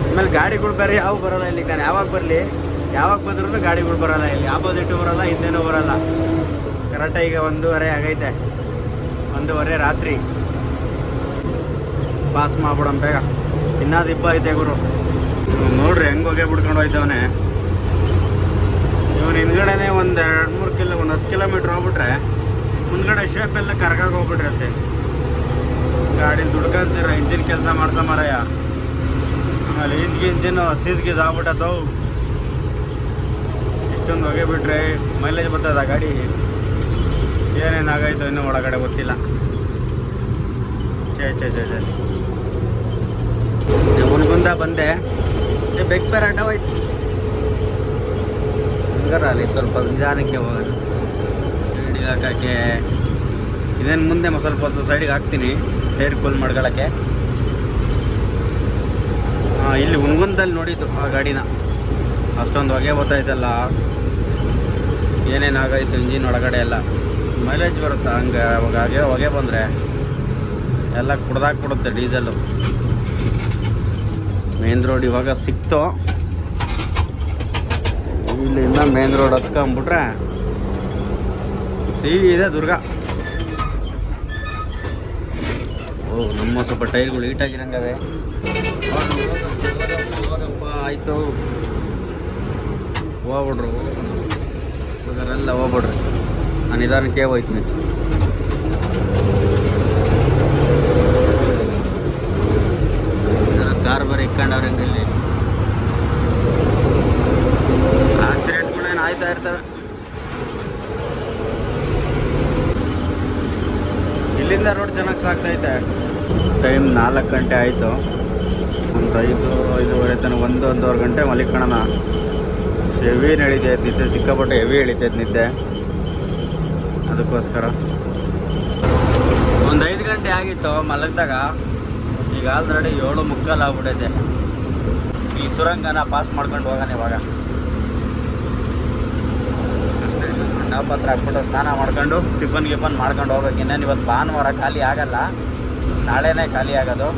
ಆಮೇಲೆ ಗಾಡಿಗಳು ಬೇರೆ ಯಾವ ಬರೋಲ್ಲ ಇಲ್ಲಿ ನಾನು. ಯಾವಾಗ ಬರಲಿ? ಯಾವಾಗ ಬಂದ್ರೂ ಗಾಡಿಗಳು ಬರೋಲ್ಲ ಇಲ್ಲಿ. ಆಪೋಸಿಟು ಬರೋಲ್ಲ, ಹಿಂದೆನೂ ಬರೋಲ್ಲ. ಕರೆಕ್ಟಾಗಿ ಈಗ ಒಂದೂವರೆ ಆಗೈತೆ. ಒಂದೂವರೆ ರಾತ್ರಿ. ಪಾಸ್ ಮಾಡ್ಬಿಡೋಣ ಬೇಗ. ಇನ್ನೂ ದಿಬ್ಬ ಐತೆ ಗುರು ನೋಡ್ರಿ ಹೆಂಗೆ ಹೋಗಿ ಬಿಡ್ಕೊಂಡು ಹೋಯ್ತವನೆ. ಇವನು ಹಿಂದ್ಗಡೆನೆ ಒಂದು ಎರಡು ಮೂರು ಕಿಲೋ, ಒಂದು ಹತ್ತು ಕಿಲೋಮೀಟ್ರ್ ಹೋಗ್ಬಿಟ್ರೆ ಮುಂದ್ಗಡೆ ಶೇಪ್ ಎಲ್ಲ ಕರ್ಕಕ್ಕೆ ಹೋಗ್ಬಿಟ್ರಿ ಅಂತೆ ಗಾಡಿ ದುಡ್ಕಂತೀರ, ಇಂಜಿನ್ ಕೆಲಸ ಮಾಡ್ಸ ಮಾರಯ್ಯ ಆಮೇಲೆ ಇಂಜ್ಗೆ ಇಂಜಿನ್ ಸೀಸ್ ಗೀಸ್ ಆಗ್ಬಿಟ್ಟವು ಇಷ್ಟೊಂದು ಹೊಗೆ ಬಿಟ್ರೆ ಮೈಲೇಜ್ ಬರ್ತದ ಗಾಡಿ? ಏನೇನಾಗಾಯ್ತು ಇನ್ನೂ ಒಳಗಡೆ ಗೊತ್ತಿಲ್ಲ. ಛೇ ಛೇ ಚೇ ಛೇ. ಮುನ್ಗುಂದ ಬಂದೆ. ಬೆಕ್ ಬೇರೆ ಅಡ್ಡವಾಯ್ತು ಹಂಗಾರ ಅಲ್ಲಿ ಸ್ವಲ್ಪ ನಿಧಾನಕ್ಕೆ ಹೋಗೋಣ. ಸೈಡಿಗೆ ಹಾಕೋಕ್ಕೆ. ಇದೇನು ಮುಂದೆ ಸ್ವಲ್ಪ ಹೊತ್ತು ಸೈಡಿಗೆ ಹಾಕ್ತೀನಿ. ಟೈರ್ ಕೂಲ್ ಮಾಡ್ಕೊಳ್ಳೋಕ್ಕೆ ಇಲ್ಲಿ ಹುಣಗುಂದಲ್ಲಿ ನೋಡಿದ್ದು ಆ ಗಾಡಿನ. ಅಷ್ಟೊಂದು ಹೊಗೆ ಬರ್ತಾಯಿದ್ದಲ್ಲ ಏನೇನು ಆಗೋಯ್ತು ಇಂಜಿನ್ ಒಳಗಡೆ ಎಲ್ಲ. ಮೈಲೇಜ್ ಬರುತ್ತಾ ಹಂಗೆ? ಅವಾಗ ಹಾಗೆ ಹೊಗೆ ಬಂದರೆ ಎಲ್ಲ ಕುಡ್ದಾಕ್ಬಿಡುತ್ತೆ ಡೀಸೆಲ್ಲು. ಮೇನ್ ರೋಡ್ ಇವಾಗ ಸಿಕ್ತು. ಇಲ್ಲಿಂದ ಮೇನ್ ರೋಡ್ ಹತ್ಕೊಂಬಿಟ್ರೆ ಸೀದೆ ದುರ್ಗ. ಓ, ನಮ್ಮ ಸ್ವಲ್ಪ ಟೈರ್ಗಳು ಈಟಾಗಿರಂಗವೆ ಆಯಿತು. ಹೋಗ್ಬಿಡ್ರು. ಹೋಗ್ಬಿಡ್ರಿ. ನಾನು ನಿಧಾನಕ್ಕೆ ಹೋಯ್ತೀನಿ ಕಾರ್ ಬರೀ ಇಕ್ಕೊಂಡವ್ರೆ ಹಂಗೆ ಇಲ್ಲಿ ಆಕ್ಸಿಡೆಂಟ್ಗಳೇನು ಆಯ್ತಾ ಇರ್ತವೆ ಇಲ್ಲಿಂದ ರೋಡ್ ಚೆನ್ನಾಗಿ ಸಾಕ್ತೈತೆ. ಟೈಮ್ ನಾಲ್ಕು ಗಂಟೆ ಆಯಿತು. ಒಂದು ಐದು, ಐದೂವರೆ ತನಕ, ಒಂದು, ಒಂದೂವರೆ ಗಂಟೆ ಮಲಿಕಣ್ಣನ ಹೆವಿ ನಡೀತೈತೆ ನಿದ್ದೆ ಸಿಕ್ಕಾಪಟ್ಟೆ ಹೆವಿ ಎಳಿತೈತೆ ನಿದ್ದೆ. ಅದಕ್ಕೋಸ್ಕರ. ಒಂದು ಐದು ಗಂಟೆ ಆಗಿತ್ತು, ಮಲಗಿದಾಗ. ಈಗ ಆಲ್ರೆಡಿ ಏಳು ಮುಕ್ಕಾಲು ಆಗ್ಬಿಟ್ಟೈತೆ. ಈ ಸುರಂಗನ ಪಾಸ್ ಮಾಡ್ಕೊಂಡು ಹೋಗೋಣ ಇವಾಗ. ಪತ್ರ ಹಾಕ್ಬಿಟ್ಟು ಸ್ನಾನ ಮಾಡ್ಕೊಂಡು ಟಿಫನ್ ಗಿಫನ್ ಮಾಡ್ಕೊಂಡು ಹೋಗ್ಬೇಕು ಇನ್ನೇನು ಇವತ್ತು ಭಾನುವಾರ ಖಾಲಿ ಆಗಲ್ಲ. ನಾಳೆನೇ ಖಾಲಿ ಆಗೋದು.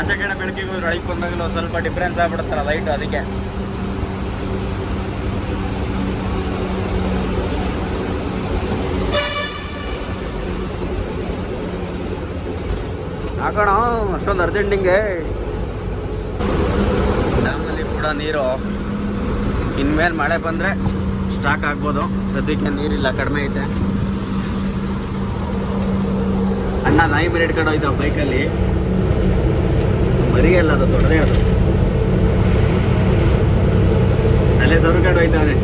ಆಚೆ ಕಡೆ ಬೆಳಕಿಗೂ ರೈಕ್ ಬಂದಾಗಲೂ ಸ್ವಲ್ಪ ಡಿಫ್ರೆನ್ಸ್ ಆಗ್ಬಿಡುತ್ತಲ್ಲ ಲೈಟ್ ಅದಕ್ಕೆ. ಹಾಕೋಣ ಅಷ್ಟೊಂದು ಅರ್ಜೆಂಟಿಂಗೆ ಡ್ಯಾಮಲ್ಲಿ ಕೂಡ ನೀರು. ಇನ್ಮೇಲೆ ಮಳೆ ಬಂದರೆ ಸ್ಟಾಕ್ ಆಗ್ಬೋದು. ಸದ್ಯಕ್ಕೆ ನೀರಿಲ್ಲ ಕಡಿಮೆ ಐತೆ. ಅಣ್ಣ ನಾಯಿ ಮರಿ ಇಟ್ಕೊಂಡು ಹೋಯ್ತು ಬೈಕಲ್ಲಿ ಮರಿ ಅಲ್ಲ ಅದು ದೊಡ್ಡದೇ ಅದು. ತಲೆ ಸೊರ್ಕೊಂಡು ಹೋಯ್ತಾನೆ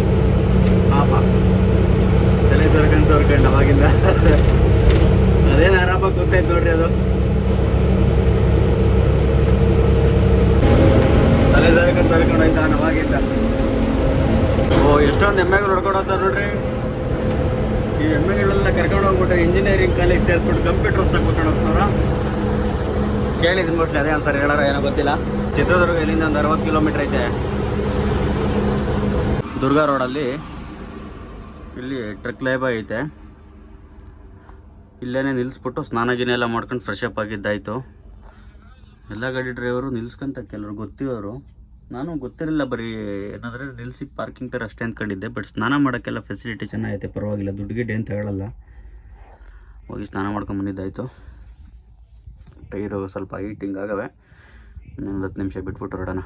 ಪಾಪ. ತಲೆ ಸೊರ್ಕೊಂಡು ಸೊರ್ಕೊಂಡು ಅವಾಗಿಂದ. ಅದೇನು ಆರಾಮಾಗಿ ಗೊತ್ತಾಯ್ತು ನೋಡ್ರಿ ಅದು. ತಲೆ ಸೊರ್ಕೊಂಡು ಸೊರ್ಕೊಂಡು ಹೋಯ್ತಾನೆ ಅವಾಗಿಂದ ಓ, ಎಷ್ಟೊಂದು ಎಮ್ಮೆಗಳು ನೋಡ್ಕೊಂಡು ಹೋಗ್ತಾರೆ ನೋಡ್ರಿ. ಈ ಎಮ್ಮೆಗಳೆಲ್ಲ ಕರ್ಕೊಂಡು ಹೋಗ್ಬಿಟ್ಟು ಇಂಜಿನಿಯರಿಂಗ್ ಕಾಲೇಜ್ ಸೇರಿಸ್ಬಿಟ್ಟು ಕಂಪ್ಯೂಟರ್ ಓದ್ತಾ ಕೂತ್ಕೊಂಡು ಹೋಗ್ತಾರ? ಕೇಳಿದ್ ಮೋಸ್ಟ್ಲಿ ಅದೇ ಅನ್ಸರ್ ಹೇಳಾರ ಏನೋ ಗೊತ್ತಿಲ್ಲ. ಚಿತ್ರದುರ್ಗ ಇಲ್ಲಿಂದ ಒಂದು ಅರವತ್ತು ಕಿಲೋಮೀಟರ್ ಐತೆ. ದುರ್ಗಾ ರೋಡಲ್ಲಿ ಇಲ್ಲಿ ಟ್ರಕ್ ಲೇಬ ಐತೆ. ಇಲ್ಲೇನೆ ನಿಲ್ಲಿಸ್ಬಿಟ್ಟು ಸ್ನಾನ ಗಿನ ಎಲ್ಲ ಮಾಡ್ಕೊಂಡು ಫ್ರೆಶ್ ಅಪ್ ಆಗಿದ್ದಾಯಿತು. ಎಲ್ಲ ಗಾಡಿ ಡ್ರೈವರು ನಿಲ್ಸ್ಕೊಂತ ಕೆಲವರು ಗೊತ್ತಿರೋರು. ನಾನು ಗೊತ್ತಿರಲಿಲ್ಲ ಬರೀ ಏನಂದರೆ ನಿಲ್ಲಿಸಿ ಪಾರ್ಕಿಂಗ್ ಥರ ಅಷ್ಟೇ ಅಂದ್ಕೊಂಡಿದ್ದೆ ಬಟ್ ಸ್ನಾನ ಮಾಡೋಕ್ಕೆಲ್ಲ ಫೆಸಿಲಿಟಿ ಚೆನ್ನಾಗೈತೆ, ಪರವಾಗಿಲ್ಲ ದುಡ್ಡು ಗಿಡ್ಡು ಏನು ತಗೊಳ್ಳಲ್ಲ ಹೋಗಿ ಸ್ನಾನ ಮಾಡ್ಕೊಂಡು ಬಂದಿದ್ದಾಯಿತು. ಟೈರು ಸ್ವಲ್ಪ ಹೀಟಿಂಗ್ ಆಗವೆ. ಇನ್ನೊಂದು ಹತ್ತು ನಿಮಿಷ ಬಿಟ್ಬಿಟ್ಟು ಹೊರಡೋಣ.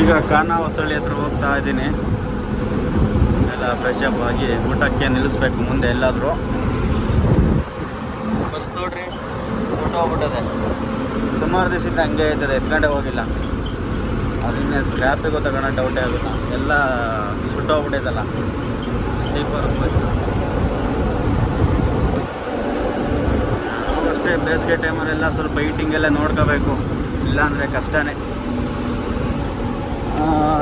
ಈಗ ಕಾನ ಹೊಸಳ್ಳಿ ಹತ್ರ ಹೋಗ್ತಾ ಇದ್ದೀನಿ. ಎಲ್ಲ ಫ್ರೆಶ್ ಅಪ್ ಆಗಿ ಊಟಕ್ಕೆ ನಿಲ್ಲಿಸ್ಬೇಕು ಮುಂದೆ ಎಲ್ಲಾದರೂ. ಬಸ್ ನೋಡ್ರಿ ಫೋಟೋ ಹೋಗ್ಬಿಟ್ಟದೆ ಸುಮಾರು ದಿವಸದಿಂದ ಹಂಗೆ ಆಯ್ತದೆ ಎತ್ಕೊಂಡೇ ಹೋಗಿಲ್ಲ. ಅದನ್ನೇ ಸ್ಕ್ರ್ಯಾಪಿಗೆ ತಗೋಣ ಡೌಟೇ ಆಗಲ್ಲ ಎಲ್ಲ ಸುಟ್ಟೋಗ್ಬಿಟ್ಟಿದ್ದಲ್ಲ ಸ್ಲೀಪರ್ ನಾವು ಅಷ್ಟೇ ಬೇಸಿಗೆ ಟೈಮಲ್ಲೆಲ್ಲ ಸ್ವಲ್ಪ ಹೀಟಿಂಗ್ ಎಲ್ಲ ನೋಡ್ಕೋಬೇಕು. ಇಲ್ಲಾಂದರೆ ಕಷ್ಟನೇ.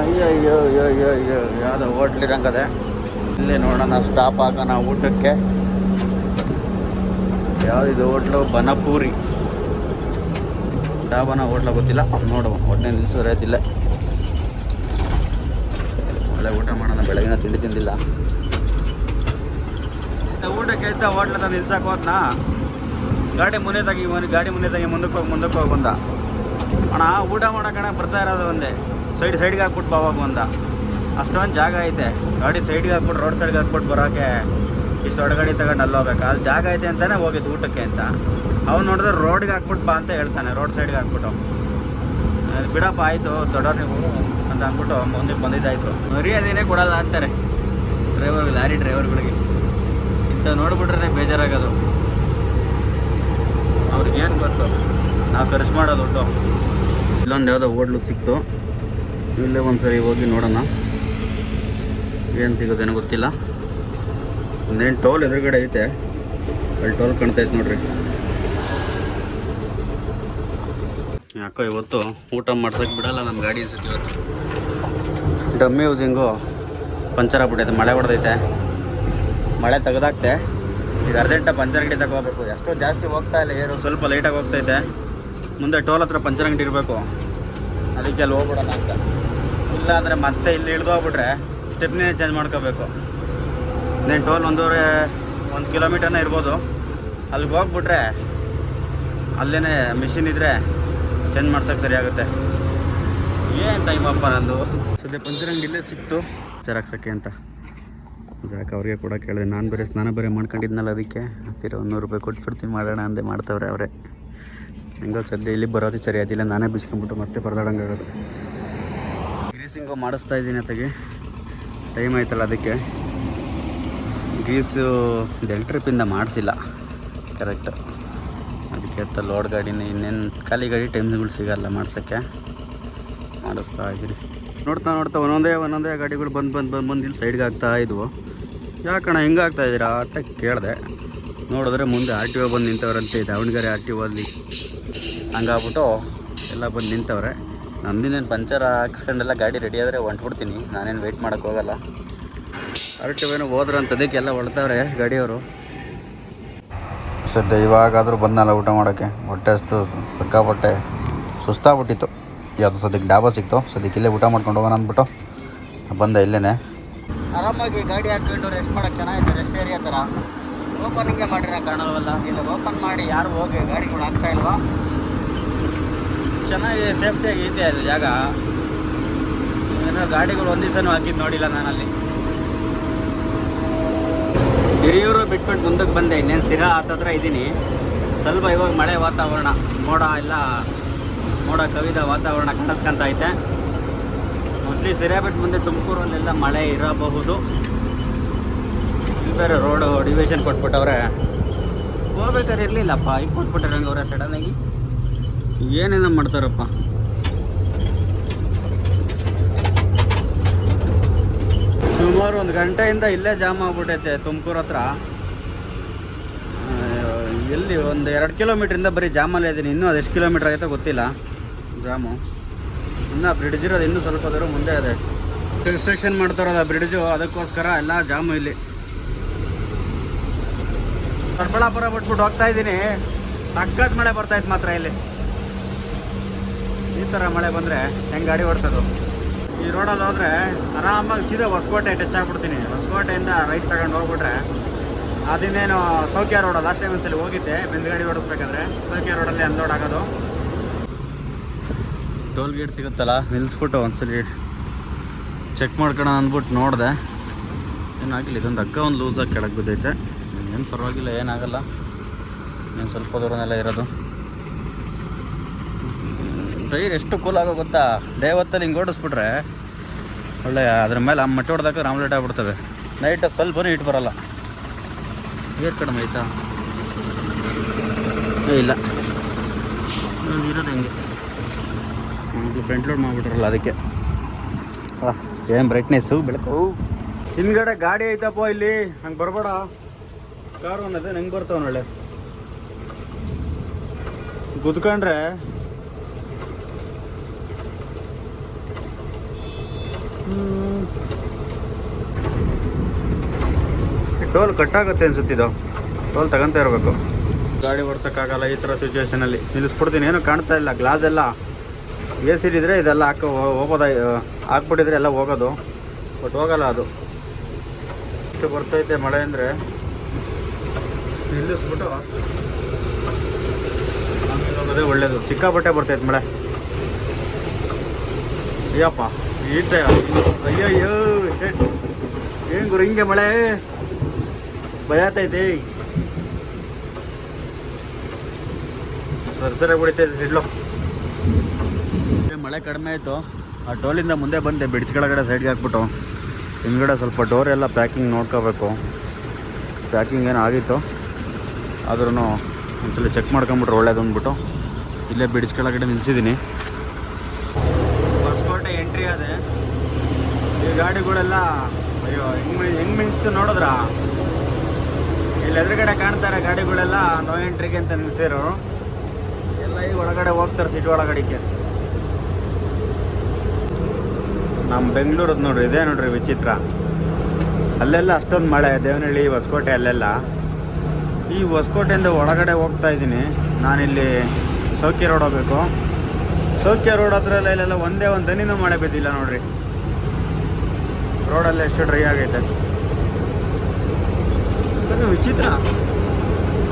ಅಯ್ಯೋ ಅಯ್ಯೋ ಅಯ್ಯೋ ಅಯ್ಯೋ ಅಯ್ಯೋ, ಯಾವುದೋ ಹೋಟ್ಲಿರಂಗದೆ ಇಲ್ಲಿ ನೋಡೋಣ ಸ್ಟಾಪ್ ಹಾಕೋಣ ಊಟಕ್ಕೆ. ಯಾವುದಿದು ಹೋಟ್ಲು ಬನಪೂರಿ. ಡಾಬನ ಹೋಟ್ಲ ಗೊತ್ತಿಲ್ಲ. ನೋಡುವ. ಒಟ್ಟನೆ ನಿಲ್ಲಿಸಿದ್ರೆ ಆಯ್ತಿಲ್ಲ. ಒಳ್ಳೆ ಊಟ ಮಾಡೋಣ. ಬೆಳಗಿನ ತಿಂಡಿ ತಿಂದಿಲ್ಲ. ಊಟಕ್ಕೆ ಆಯ್ತಾ ಹೋಟ್ಲ ತಾನು ನಿಲ್ಸಕ್ಕೆ ಹೋದ್ನಾ? ಗಾಡಿ ಮುನೆ ತಾಗಿ ಗಾಡಿ ಮುನೆ ತಾಗಿ ಮುಂದಕ್ಕೆ ಹೋಗಿ ಮುಂದಕ್ಕೆ ಹೋಗಿ ಬಂದ. ಅಣ್ಣ, ಊಟ ಮಾಡೋಕಣ ಬರ್ತಾ ಇರೋದು ಒಂದೇ. ಸೈಡ್ ಸೈಡ್ಗೆ ಹಾಕ್ಬಿಟ್ಟು ಬಾವಾಗ ಬಂದ. ಅಷ್ಟೊಂದು ಜಾಗ ಐತೆ. ಗಾಡಿ ಸೈಡ್ಗೆ ಹಾಕ್ಬಿಟ್ಟು ರೋಡ್ ಸೈಡ್ಗೆ ಹಾಕ್ಬಿಟ್ಟು ಬರೋಕ್ಕೆ ಇಷ್ಟು ದೊಡ್ಡ ಗಾಡಿ ತಗೊಂಡು ಅಲ್ಲಿ ಹೋಗ್ಬೇಕು ಅಲ್ಲಿ ಜಾಗ ಐತೆ ಅಂತಲೇ ಹೋಗಿದ್ದು ಊಟಕ್ಕೆ ಅಂತ. ಅವ್ನು ನೋಡಿದ್ರೆ ರೋಡ್ಗೆ ಹಾಕ್ಬಿಟ್ಟು ಬಾ ಅಂತ ಹೇಳ್ತಾನೆ. ರೋಡ್ ಸೈಡ್ಗೆ ಹಾಕ್ಬಿಟ್ಟು. ಬಿಡಪ್ಪ, ಆಯಿತು, ದೊಡ್ಡವ್ರು ನೀವು ಅಂತ ಅಂದ್ಬಿಟ್ಟು ಮುಂದೆ ಬಂದಿದ್ದಾಯ್ತು. ಮರ್ಯಾದೆನೇ ಕೊಡಲ್ಲ ಅಂತಾರೆ. ಡ್ರೈವರ್ ಲಾರಿ ಡ್ರೈವರ್ಗಳಿಗೆ ಇಂಥ ನೋಡ್ಬಿಟ್ರೆ ಬೇಜಾರಾಗೋದು. ಅವ್ರಿಗೇನು ಗೊತ್ತು? ನಾವು ಖರ್ಚು ಮಾಡೋ ದುಡ್ಡು. ಇಲ್ಲೊಂದು ಯಾವುದೋ ಹೋಟ್ಲು ಸಿಕ್ತು. ಇಲ್ಲೇ ಒಂದ್ಸರಿ ಹೋಗಿ ನೋಡೋಣ. ಏನು ಸಿಗೋದೇನೋ ಗೊತ್ತಿಲ್ಲ. ಒಂದೇನು ಟೋಲ್ ಎದುರುಗಡೆ ಐತೆ. ಅಲ್ಲಿ ಟೋಲ್ ಕಾಣ್ತೈತೆ ನೋಡ್ರಿ. ಯಾಕೋ ಇವತ್ತು ಊಟ ಮಾಡ್ಸೋಕೆ ಬಿಡಲ್ಲ ನಮ್ಮ ಗಾಡಿ ಅನ್ಸುತ್ತೆ ಇವತ್ತು. ಡಮ್ಮಿ ಯೂಸಿಂಗು ಪಂಚರ್ ಆಗ್ಬಿಟ್ಟೈತೆ ಮಳೆ ಹೊಡೆದೈತೆ. ಮಳೆ ತೆಗೆದಾಕ್ತೆ ಈಗ ಅರ್ಜೆಂಟ ಪಂಚರ್ ಅಂಗಡಿ ತಗೋಬೇಕು. ಎಷ್ಟೋ ಜಾಸ್ತಿ ಹೋಗ್ತಾ ಇಲ್ಲ, ಏರು ಸ್ವಲ್ಪ ಲೈಟಾಗಿ ಹೋಗ್ತೈತೆ. ಮುಂದೆ ಟೋಲ್ ಹತ್ರ ಪಂಚರ್ ಅಂಗಡಿ ಇರಬೇಕು. ಅದಕ್ಕೆ ಅಲ್ಲಿ ಹೋಗ್ಬಿಡೋಣ ಅಂತ. ಇಲ್ಲ ಅಂದರೆ ಮತ್ತೆ ಇಲ್ಲಿ ಇಳಿದು ಹೋಗ್ಬಿಟ್ರೆ ಸ್ಟೆಪ್ನೇ ಚೇಂಜ್ ಮಾಡ್ಕೋಬೇಕು. ನೀನು ಟೋಲ್ ಒಂದೂವರೆ, ಒಂದು ಕಿಲೋಮೀಟರ್ನ ಇರ್ಬೋದು. ಅಲ್ಲಿಗೆ ಹೋಗ್ಬಿಟ್ರೆ ಅಲ್ಲೇ ಮಿಷಿನ್ ಇದ್ದರೆ ಚೇಂಜ್ ಮಾಡ್ಸೋಕೆ ಸರಿ ಆಗುತ್ತೆ. ಏನು ಟೈಮ್ ಅಪ್ಪ ನಂದು? ಸದ್ಯ ಪಂಚರ್ ಅಂಗಡಿ ಇಲ್ಲೇ ಸಿಕ್ತು. ಜರಾಕ್ಸೋಕ್ಕೆ ಅಂತ. ಯಾಕೆ ಅವ್ರಿಗೆ ಕೂಡ ಕೇಳಿದೆ. ನಾನು ಬೇರೆ ಸ್ನಾನ ಬೇರೆ ಮಾಡ್ಕೊಂಡಿದ್ನಲ್ಲ ಅದಕ್ಕೆ. ಹತ್ತಿರ ಒಂದು ನೂರು ರೂಪಾಯಿ ಕೊಟ್ಬಿಡ್ತೀನಿ ಮಾಡೋಣ ಅಂದೆ ಮಾಡ್ತಾವ್ರೆ ಅವರೇ. ಹೆಂಗೋ ಸದ್ಯ ಇಲ್ಲಿ ಬರೋದು ಸರಿ ಅದಿಲ್ಲ ನಾನೇ ಬಿಚ್ಕೊಂಡ್ಬಿಟ್ಟು ಮತ್ತೆ ಪರದಾಡಂಗಾಗೋದು ಗ್ರೀಸಿಂಗು ಮಾಡಿಸ್ತಾ ಇದ್ದೀನಿ ಅತ್ತಗೆ. ಟೈಮ್ ಆಯ್ತಲ್ಲ ಅದಕ್ಕೆ. ಗ್ರೀಸು ಡೆಲ್ ಟ್ರಿಪ್ಪಿಂದ ಮಾಡಿಸಿಲ್ಲ. ಕರೆಕ್ಟ್ ಅದಕ್ಕೆ ಎತ್ತ ಲೋಡ್ ಗಾಡಿನ ಇನ್ನೇನು ಖಾಲಿ ಗಾಡಿ ಟೈಮ್ಗಳು ಸಿಗಲ್ಲ ಮಾಡ್ಸೋಕ್ಕೆ. ಮಾಡಿಸ್ತಾ ಇದ್ದೀನಿ. ನೋಡ್ತಾ ನೋಡ್ತಾ ಒಂದೊಂದೇ ಒಂದೊಂದೇ ಗಾಡಿಗಳು ಬಂದು ಬಂದು ಬಂದು ಬಂದು ಇಲ್ಲಿ ಸೈಡ್ಗೆ ಆಗ್ತಾ ಇದ್ವು. ಯಾಕಣ್ಣ ಹಿಂಗೆ ಇದ್ದೀರಾ ಅಂತ ಕೇಳಿದೆ. ನೋಡಿದ್ರೆ ಮುಂದೆ ಆರ್ ಟಿ ಒ ಬಂದು ನಿಂತವ್ರಂತೆ, ದಾವಣಗೆರೆ ಆರ್ ಟಿ ಒಲ್ಲಿ ಹಂಗಾಗ್ಬಿಟ್ಟು ಎಲ್ಲ ಬಂದು ನಿಂತವ್ರೆ. ನಂದಿನೇನು ಪಂಚರ್ ಹಾಕ್ಸ್ಕೊಂಡೆಲ್ಲ ಗಾಡಿ ರೆಡಿ ಆದರೆ ಹೊಂಟ್ಬಿಡ್ತೀನಿ. ನಾನೇನು ವೆಯ್ಟ್ ಮಾಡೋಕ್ಕೋಗಲ್ಲ ಆರ್ ಟಿ ಒನೋ ಅಂತ ಹೊಡ್ತಾವ್ರೆ ಗಾಡಿಯವರು. ಸದ್ಯ ಇವಾಗಾದರೂ ಬಂದಲ್ಲ ಊಟ ಮಾಡೋಕ್ಕೆ. ಹೊಟ್ಟೆ ಅಷ್ಟು ಸಿಕ್ಕಾಪಟ್ಟೆ ಸುಸ್ತಾಗ್ಬಿಟ್ಟಿತ್ತು. ಯಾವುದು ಸದ್ಯಕ್ಕೆ ಡಾಬಾ ಸಿಕ್ತು. ಸದ್ಯಕ್ಕೆ ಇಲ್ಲೇ ಊಟ ಮಾಡ್ಕೊಂಡು ಹೋಗೋಣ ಅಂದ್ಬಿಟ್ಟು ಬಂದೆ ಇಲ್ಲೇ ಆರಾಮಾಗಿ ಗಾಡಿ ಹಾಕ್ಕೊಂಡು ರೆಸ್ಟ್ ಮಾಡೋಕ್ಕೆ ಚೆನ್ನಾಗಿದೆ ರೆಸ್ಟ್ ಏರಿಯಾ ಥರ ಓಪನಿಂಗೇ ಮಾಡಿರ ಕಾಣಲ್ವಲ್ಲ ಇಲ್ಲಿ ಓಪನ್ ಮಾಡಿ ಯಾರು ಹೋಗಿ ಗಾಡಿಗಳು ಹಾಕ್ತಾ ಇಲ್ವಾ? ಚೆನ್ನಾಗಿ ಸೇಫ್ಟಿಯಾಗಿ ಇದೆ ಅದು ಜಾಗ. ಏನೋ ಗಾಡಿಗಳು ಒಂದು ದಿವಸನೂ ಹಾಕಿದ್ದು ನೋಡಿಲ್ಲ ನಾನಲ್ಲಿ. ಹಿರಿಯೂರು ಬಿಟ್ಬಿಟ್ಟು ಮುಂದಕ್ಕೆ ಬಂದೆ, ಇನ್ನೇನು ಸಿರಾ ಹತ್ತತ್ರ ಇದ್ದೀನಿ. ಸ್ವಲ್ಪ ಇವಾಗ ಮಳೆ ವಾತಾವರಣ, ಮೋಡ ಎಲ್ಲ, ಮೋಡ ಕವಿದ ವಾತಾವರಣ ಕಾಣಿಸ್ಕೊಂತೈತೆ ಮೋಸ್ಟ್ಲಿ ಸಿರಾ ಬಿಟ್ಟು ಮುಂದೆ ತುಮಕೂರಲ್ಲೆಲ್ಲ ಮಳೆ ಇರಬಹುದು. ಇಲ್ಲಿ ಬೇರೆ ರೋಡು ಡಿವಿಷನ್ ಕೊಟ್ಬಿಟ್ಟವ್ರೆ. ಹೋಗ್ಬೇಕಾದ್ರೆ ಇರಲಿಲ್ಲಪ್ಪ, ಈಗ ಕೊಟ್ಬಿಟ್ಟಾರೆ ಹಂಗೆ ಸಡನ್ನಾಗಿ ಏನೇನೋ ಮಾಡ್ತಾರಪ್ಪ. ಸುಮಾರು ಒಂದು ಗಂಟೆಯಿಂದ ಇಲ್ಲೇ ಜಾಮ್ ಆಗ್ಬಿಟ್ಟೈತೆ ತುಮಕೂರು ಹತ್ರ. ಆ, ಎಲ್ಲಿ ಒಂದು ಎರಡು ಕಿಲೋಮೀಟ್ರಿಂದ ಬರೀ ಜಾಮಲ್ಲೇ ಇದ್ದೀನಿ ಇನ್ನೂ ಅದೆಷ್ಟು ಕಿಲೋಮೀಟ್ರ್ ಆಗೈತೆ ಗೊತ್ತಿಲ್ಲ ಜಾಮು. ಇನ್ನೂ ಬ್ರಿಡ್ಜ್ ಇರೋದು ಇನ್ನೂ ಸ್ವಲ್ಪ ದೂರ ಮುಂದೆ ಇದೆ. ಕನ್ಸ್ಟ್ರಕ್ಷನ್ ಮಾಡ್ತಾರಲ್ಲ ಬ್ರಿಡ್ಜು ಅದಕ್ಕೋಸ್ಕರ ಎಲ್ಲ ಜಾಮು ಇಲ್ಲಿ. ದೊಡ್ಡಬಳ್ಳಾಪುರ ಬಿಟ್ಬಿಟ್ಟು ಹೋಗ್ತಾ ಇದ್ದೀನಿ ಸಕ್ಕತ್ ಮಳೆ ಬರ್ತಾಯಿತ್ತು ಮಾತ್ರ ಇಲ್ಲಿ. ಈ ಥರ ಮಳೆ ಬಂದರೆ ಹೆಂಗೆ ಗಾಡಿ ಓಡಿಸೋದು? ಈ ರೋಡಲ್ಲಿ ಹೋದ್ರೆ ಆರಾಮಾಗಿ ಸೀದಾ ಹೊಸಕೋಟೆ ಟಚ್ ಆಗ್ಬಿಡ್ತೀನಿ. ಹೊಸಕೋಟೆಯಿಂದ ರೈಟ್ ತಗೊಂಡು ಹೋಗ್ಬಿಟ್ರೆ ಅದಿನ್ನೇನು ಸೌಖ್ಯ ರೋಡ್ ಲಾಸ್ಟ್ ಟೈಮ್ ಒಂದ್ಸಲಿ ಹೋಗಿದ್ದೆ. ಬೆಂದಗಡಿ ಗಾಡಿ ಓಡಿಸ್ಬೇಕಾದ್ರೆ ಸೌಖ್ಯ ರೋಡಲ್ಲಿ ಅನ್ಲೋಡ್ ಆಗೋದು. ಟೋಲ್ ಗೇಟ್ ಸಿಗುತ್ತಲ್ಲ, ನಿಲ್ಲಿಸ್ಬಿಟ್ಟು ಒಂದ್ಸಲಿ ಚೆಕ್ ಮಾಡ್ಕೊಳ ಅಂದ್ಬಿಟ್ಟು ನೋಡಿದೆ. ಏನಾಗಿಲ್ಲ, ಇದೊಂದು ಅಕ್ಕ ಒಂದು ಲೂಸಾಗಿ ಕೆಳಗೆ ಬಿದ್ದೈತೆ. ಏನು ಪರವಾಗಿಲ್ಲ ಏನಾಗಲ್ಲ ಏನು ಸ್ವಲ್ಪ ದೂರನೆಲ್ಲ ಇರೋದು. ಟೈರ್ ಎಷ್ಟು ಕೂಲ್ ಆಗೋ ಗೊತ್ತಾ? ಡೇ ಹೊತ್ತಲ್ಲಿ ಹಿಂಗೆ ಓಡಿಸ್ಬಿಟ್ರೆ ಒಳ್ಳೆ ಅದ್ರ ಮೇಲೆ ಆ ಮಟ್ಟಿ ಹೊಡೆದಾಗ ಆಮ್ಲೆಟ್ ಆಗಿಬಿಡ್ತವೆ ನೈಟ್ ಸ್ವಲ್ಪನೂ ಇಟ್ಟು ಬರಲ್ಲ. ಏರ್ ಕಡಿಮೆ ಆಯ್ತಾ? ಇಲ್ಲ. ಇರೋದು ಹೆಂಗೆ? ಇದು ಫ್ರಂಟ್ ಲೋಡ್ ಮಾಡಿಬಿಟ್ರಲ್ಲ ಅದಕ್ಕೆ. ಏನು ಬ್ರೈಟ್ನೆಸ್ಸು ಬೆಳಕು. ಹಿಂದ್ಗಡೆ ಗಾಡಿ ಐತಪ್ಪ ಇಲ್ಲಿ. ಹಂಗೆ ಬರಬೇಡ. ಕಾರು ಅನ್ನೋದು ಹೆಂಗೆ ಬರ್ತಾವ ಒಳ್ಳೆ ಕುತ್ಕೊಂಡ್ರೆ ಟೋಲ್ ಕಟ್ಟಾಗುತ್ತೆ ಇದು. ಟೋಲ್ ತಗೊಂತ ಇರಬೇಕು. ಗಾಡಿ ಓಡ್ಸೋಕ್ಕಾಗಲ್ಲ ಈ ಥರ ಸಿಚುವೇಶನಲ್ಲಿ ನಿಲ್ಲಿಸ್ಬಿಡ್ತೀನಿ. ಏನೂ ಕಾಣ್ತಾ ಇಲ್ಲ. ಗ್ಲಾಸ್ ಎಲ್ಲ ಎ ಇದ್ರೆ ಇದೆಲ್ಲ ಹಾಕೋ ಹೋಗೋದ ಹಾಕ್ಬಿಟ್ಟಿದ್ರೆ ಎಲ್ಲ ಹೋಗೋದು. ಬಟ್ ಹೋಗಲ್ಲ ಅದು. ಇಷ್ಟು ಬರ್ತೈತೆ ಮಳೆ ಅಂದರೆ. ನಿಲ್ಲಿಸ್ಬಿಟ್ಟು ಹೋಗೋದೇ ಒಳ್ಳೇದು. ಸಿಕ್ಕಾಪಟ್ಟೆ ಬರ್ತೈತೆ ಮಳೆ. ಅಯ್ಯಪ್ಪ. ಈಟ ಅಯ್ಯಯ್ಯೋ ಏನು ಗುರು, ಹಿಂಗೆ ಮಳೆ? ಭಯತೈತೆ. ಸರ್, ಸರಿ ಹೊಡಿತೈತೆ ಸಿಡ್ಲು. ಮಳೆ ಕಡಿಮೆ ಆಯಿತು. ಆ ಟೋಲಿಂದ ಮುಂದೆ ಬಂದೆ ಬಿಡ್ಜ್ ಕೆಳಗಡೆ ಸೈಡ್ಗೆ ಹಾಕ್ಬಿಟ್ಟು. ಹಿಂದ್ಗಡೆ ಸ್ವಲ್ಪ ಡೋರ್ ಎಲ್ಲ ಪ್ಯಾಕಿಂಗ್ ನೋಡ್ಕೋಬೇಕು. ಪ್ಯಾಕಿಂಗ್ ಏನೋ ಆಗಿತ್ತು. ಆದ್ರೂ ಒಂದ್ಸಲ ಚೆಕ್ ಮಾಡ್ಕೊಂಬಿಟ್ರೆ ಒಳ್ಳೇದು ಅಂದ್ಬಿಟ್ಟು. ಇಲ್ಲೇ ಬಿಡ್ಜ್ ಕೆಳಗಡೆ ನಿಲ್ಸಿದ್ದೀನಿ ಹೊಸಕೋಟೆ ಎಂಟ್ರಿ ಅದೇ ಈ ಗಾಡಿಗಳೆಲ್ಲ, ಅಯ್ಯೋ, ಹೆಂಗ್ ಹೆಂಗ್ ಮಿಂಚ್ತು ನೋಡಿದ್ರ? ಇಲ್ಲಿ ಎದುರುಗಡೆ ಕಾಣ್ತಾರೆ ಗಾಡಿಗಳೆಲ್ಲ ನೋ ಎಂಟ್ರಿಗೆ ಅಂತ ನಿಲ್ಸಿರು. ಎಲ್ಲ ಈಗ ಒಳಗಡೆ ಹೋಗ್ತಾರೆ ಸಿಟಿ ಒಳಗಡೆಗೆ. ನಮ್ಮ ಬೆಂಗಳೂರದ್ದು ನೋಡ್ರಿ, ಇದೇ ನೋಡ್ರಿ ವಿಚಿತ್ರ. ಅಲ್ಲೆಲ್ಲ ಅಷ್ಟೊಂದು ಮಳೆ, ದೇವನಹಳ್ಳಿ, ಹೊಸಕೋಟೆ ಅಲ್ಲೆಲ್ಲ. ಈ ಹೊಸಕೋಟೆಯಿಂದ ಒಳಗಡೆ ಹೋಗ್ತಾ ಇದ್ದೀನಿ. ನಾನಿಲ್ಲಿ ಸೌಖ್ಯ ರೋಡ್ ಹೋಗ್ಬೇಕು. ಸೌಖ್ಯ ರೋಡ್ ಹತ್ರ ಇಲ್ಲೆಲ್ಲ ಒಂದೇ ಒಂದು ದನಿನೂ ಮಳೆ ಬಿದ್ದಿಲ್ಲ ನೋಡ್ರಿ. ರೋಡಲ್ಲಿ ಎಷ್ಟು ಡ್ರೈ ಆಗೈತೆ? ವಿಚಿತ್ರ.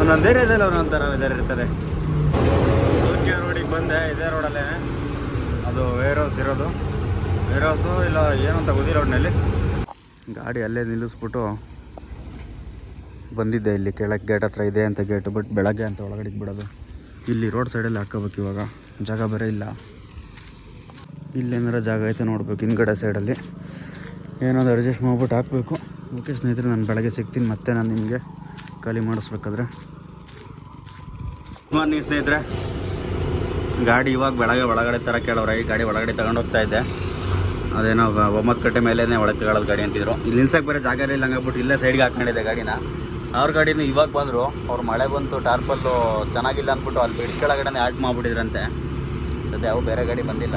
ಒಂದೊಂದು ಏರಿಯಾದಲ್ಲಿ ಒಂದೊಂಥರ ವೆದರ್ ಇರ್ತದೆ. ಸೂರ್ಯ ರೋಡಿಗೆ ಬಂದೆ, ಇದೇ ರೋಡಲ್ಲೇ. ಅದು ವೇರ್ ಹೌಸ್ ಇರೋದು. ವೇರ್ ಹೌಸು ಇಲ್ಲ, ಏನು ಅಂತ ಗೊತ್ತಿಲ್ಲ ರೋಡ್ನಲ್ಲಿ ಗಾಡಿ ಅಲ್ಲೇ ನಿಲ್ಲಿಸ್ಬಿಟ್ಟು ಬಂದಿದ್ದೆ ಇಲ್ಲಿ ಕೆಳಗೆ ಗೇಟ್ ಹತ್ರ ಇದೆ ಅಂತ ಗೇಟ್ ಬಟ್ ಬೆಳಗ್ಗೆ ಅಂತ ಒಳಗಡೆಗೆ ಬಿಡೋದು ಇಲ್ಲಿ ರೋಡ್ ಸೈಡಲ್ಲಿ ಹಾಕೋಬೇಕು ಇವಾಗ. ಜಾಗ ಬೇರೆ ಇಲ್ಲ. ಇಲ್ಲೇನಾರ ಜಾಗ ಐತೆ ನೋಡ್ಬೇಕು, ಹಿಂದ್ಗಡೆ ಸೈಡಲ್ಲಿ ಏನಾದ್ರು ಅಡ್ಜಸ್ಟ್ ಮಾಡ್ಬಿಟ್ಟು ಹಾಕಬೇಕು. ಓಕೆ ಸ್ನೇಹಿತರೆ, ನಾನು ಬೆಳಗ್ಗೆ ಸಿಗ್ತೀನಿ, ಮತ್ತೆ ನಾನು ನಿಮಗೆ ಖಾಲಿ ಮಾಡಿಸ್ಬೇಕಾದ್ರೆ. ಮಾರ್ನಿಂಗ್ ಸ್ನೇಹಿತರೆ. ಗಾಡಿ ಇವಾಗ ಬೆಳಗ್ಗೆ ಒಳಗಡೆ ಥರ ಕೇಳೋರ ಈ ಗಾಡಿ ಒಳಗಡೆ ತಗೊಂಡು ಹೋಗ್ತಾ ಇದ್ದೆ. ಅದೇನೋ ಒಂಬತ್ತು ಕಟ್ಟೆ ಮೇಲೇ ಒಳಗೆ ತಗೊಳ್ಳೋದು ಗಾಡಿ ಅಂತಿದ್ರು. ಇಲ್ಲಿ ನಿಲ್ಸಕ್ಕೆ ಬೇರೆ ಜಾಗ ಇಲ್ಲ ಹಂಗಾಗ್ಬಿಟ್ಟು ಇಲ್ಲೇ ಸೈಡ್ಗೆ ಹಾಕೊಂಡಿದ್ದೆ ಗಾಡಿನ. ಅವ್ರ ಗಾಡಿನ ಇವಾಗ ಬಂದರು. ಅವ್ರು ಮಳೆ ಬಂತು ಟಾರ್ಪಲ್ಲು ಚೆನ್ನಾಗಿಲ್ಲ ಅಂದ್ಬಿಟ್ಟು ಅಲ್ಲಿ ಬಿಡ್ಸ್ ಕೆಳಗಡೆ ಆಲ್ಟ್ ಮಾಡಿಬಿಟ್ಟಿದ್ರಂತೆ. ಅದೇ, ಅವು ಬೇರೆ ಗಾಡಿ ಬಂದಿಲ್ಲ.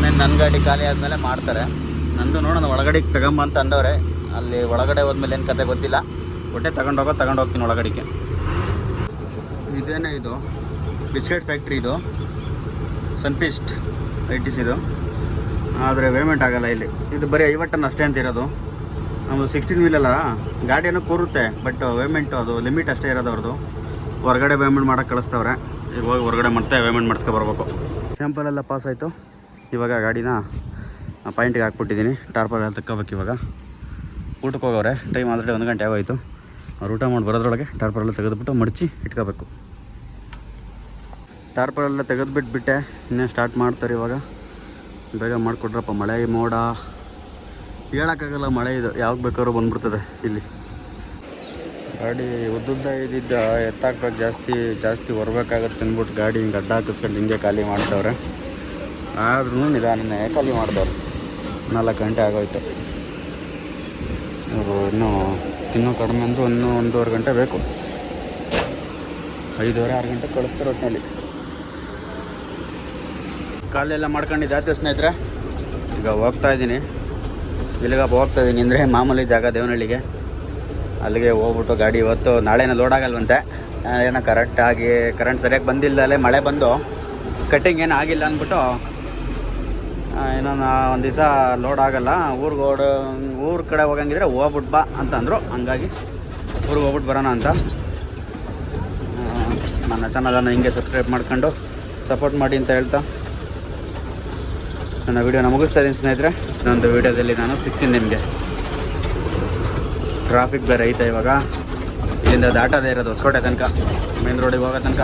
ನಾನು ನನ್ನ ಗಾಡಿ ಖಾಲಿ ಆದಮೇಲೆ ಮಾಡ್ತಾರೆ. ನಂದು ನೋಡೋಣ ಒಳಗಡೆಗೆ ತಗೊಂಬ ಅಂತ ಅಂದವ್ರೆ. ಅಲ್ಲಿ ಒಳಗಡೆ ಹೋದ್ಮೇಲೆ ಏನು ಕತೆ ಗೊತ್ತಿಲ್ಲ. ಒಟ್ಟೆ ತಗೊಂಡೋಗೋ ತಗೊಂಡು ಹೋಗ್ತೀನಿ ಒಳಗಡೆಗೆ. ಇದೇನೇ ಇದು. ಬಿಸ್ಕೆಟ್ ಫ್ಯಾಕ್ಟ್ರಿ ಇದು. ಸನ್ಫಿಸ್ಟ್ ಐಟಿಸ್ ಇದು. ಆದರೆ ಪೇಮೆಂಟ್ ಆಗಲ್ಲ ಇಲ್ಲಿ. ಇದು ಬರೀ ಟನ್ ಅಷ್ಟೇ ಅಂತ ಇರೋದು. ನಮ್ಮದು ಸಿಕ್ಸ್ಟೀನ್ ವೀಲಲ್ಲ ಗಾಡಿಯನ್ನು ಕೂರುತ್ತೆ ಬಟ್ ಪೇಮೆಂಟು ಅದು ಲಿಮಿಟ್ ಅಷ್ಟೇ ಇರೋದು ಅವ್ರದ್ದು ಹೊರಗಡೆ ಪೇಮೆಂಟ್ ಮಾಡೋಕ್ಕೆ ಕಳಿಸ್ತವ್ರೆ. ಇವಾಗ ಹೊರಗಡೆ ಮತ್ತೆ ಪೇಮೆಂಟ್ ಮಾಡಿಸ್ಕೊಬರ್ಬೇಕು ಸ್ಯಾಂಪಲೆಲ್ಲ ಪಾಸ್ ಆಯಿತು. ಇವಾಗ ಗಾಡಿನ ಪಾಯಿಂಟಿಗೆ ಹಾಕ್ಬಿಟ್ಟಿದ್ದೀನಿ. ಟಾರ್ಪಲ್ ಎಲ್ಲ ತಕ್ಕೋಬೇಕು ಇವಾಗ. ಊಟಕ್ಕೆ ಹೋಗೋರೆ ಟೈಮ್ ಆಲ್ರೆಡಿ ಒಂದು ಗಂಟೆ ಆಗೋಯಿತು. ಅವ್ರು ಊಟ ಮಾಡಿ ಬರೋದ್ರೊಳಗೆ ಟಾರ್ಪಲ್ ಎಲ್ಲ ತೆಗೆದುಬಿಟ್ಟು ಮಡಚಿ ಇಟ್ಕೋಬೇಕು. ಟಾರ್ಪಲ್ ಎಲ್ಲ ತೆಗೆದುಬಿಟ್ಟು ಬಿಟ್ಟೆ ಇನ್ನೇ ಸ್ಟಾರ್ಟ್ ಮಾಡ್ತಾರೆ ಇವಾಗ. ಬೇಗ ಮಾಡಿಕೊಟ್ರಪ್ಪ ಮಳೆ ಮೋಡ. ಹೇಳೋಕ್ಕಾಗಲ್ಲ ಮಳೆ ಇದು, ಯಾವಾಗ ಬೇಕಾದ್ರೂ ಬಂದ್ಬಿಡ್ತದೆ ಇಲ್ಲಿ. ಗಾಡಿ ಉದ್ದುದ್ದ ಇದ್ದಿದ್ದ ಎತ್ತಾಕ್ಬೇಕು ಜಾಸ್ತಿ ಜಾಸ್ತಿ ಹೊರಬೇಕಾಗತ್ತೆ ತಿನ್ಬಿಟ್ಟು ಗಾಡಿ ಹಿಂಗೆ ಅಡ್ಡ ಹಾಕಿಸ್ಕೊಂಡು ಹಿಂಗೆ ಖಾಲಿ ಮಾಡ್ತವ್ರೆ. ಆದ್ರೂ ನಿಧಾನನೇ ಖಾಲಿ ಮಾಡಿದವ್ರು. ನಾಲ್ಕು ಗಂಟೆ ಆಗೋಯ್ತು. ಇವರು ಇನ್ನೂ ಇನ್ನೂ ಕಡಿಮೆ ಅಂದರೂ ಇನ್ನೂ ಒಂದೂವರೆ ಗಂಟೆ ಬೇಕು. ಐದೂವರೆ, ಆರು ಗಂಟೆ ಕಳಿಸ್ತಾರೆ ಒಟ್ಟಿನಲ್ಲಿ ಕಾಲೆಲ್ಲ ಮಾಡ್ಕೊಂಡಿದ್ದಾಯ್ತು ಸ್ನೇಹಿತರೆ. ಈಗ ಹೋಗ್ತಾ ಇದ್ದೀನಿ. ಇಲ್ಲಿಗ ಹೋಗ್ತಾ ಇದ್ದೀನಿ. ಅಂದರೆ ಮಾಮೂಲಿ ಜಾಗ ದೇವನಹಳ್ಳಿಗೆ. ಅಲ್ಲಿಗೆ ಹೋಗ್ಬಿಟ್ಟು ಗಾಡಿ ಇವತ್ತು ನಾಳೆನ ಲೋಡ್ ಆಗಲ್ವಂತೆ. ಏನೋ ಕರೆಕ್ಟಾಗಿ ಕರೆಂಟ್ ಸರಿಯಾಗಿ ಬಂದಿಲ್ಲದಲ್ಲೇ ಮಳೆ ಬಂದು. ಕಟ್ಟಿಂಗ್ ಏನು ಆಗಿಲ್ಲ ಅಂದ್ಬಿಟ್ಟು ಇನ್ನೊಂದು ಒಂದು ದಿವಸ ಲೋಡ್ ಆಗಲ್ಲ. ಊರಿಗೆ ಓಡ ಊರ ಕಡೆ ಹೋಗಂಗಿದ್ರೆ ಹೋಗ್ಬಿಟ್ಟು ಬಾ ಅಂತಂದರು. ಹಂಗಾಗಿ ಊರಿಗೆ ಹೋಗ್ಬಿಟ್ಟು ಬರೋಣ ಅಂತ. ನನ್ನ ಚಾನಲನ್ನು ಹಿಂಗೆ ಸಬ್ಸ್ಕ್ರೈಬ್ ಮಾಡ್ಕೊಂಡು ಸಪೋರ್ಟ್ ಮಾಡಿ ಅಂತ ಹೇಳ್ತಾ ನನ್ನ ವೀಡಿಯೋನ ಮುಗಿಸ್ತಾ ಇದ್ದೀನಿ ಸ್ನೇಹಿತರೆ. ಇನ್ನೊಂದು ವಿಡಿಯೋದಲ್ಲಿ ನಾನು ಸಿಗ್ತೀನಿ ನಿಮಗೆ. ಟ್ರಾಫಿಕ್ ಬೇರೆ ಐತೆ ಇವಾಗ. ಇಲ್ಲಿಂದ ದಾಟದೇ ಇರೋದು ಹೊಸಕೋಟೆ ತನಕ. ಮೇನ್ ರೋಡಿಗೆ ಹೋಗೋ ತನಕ.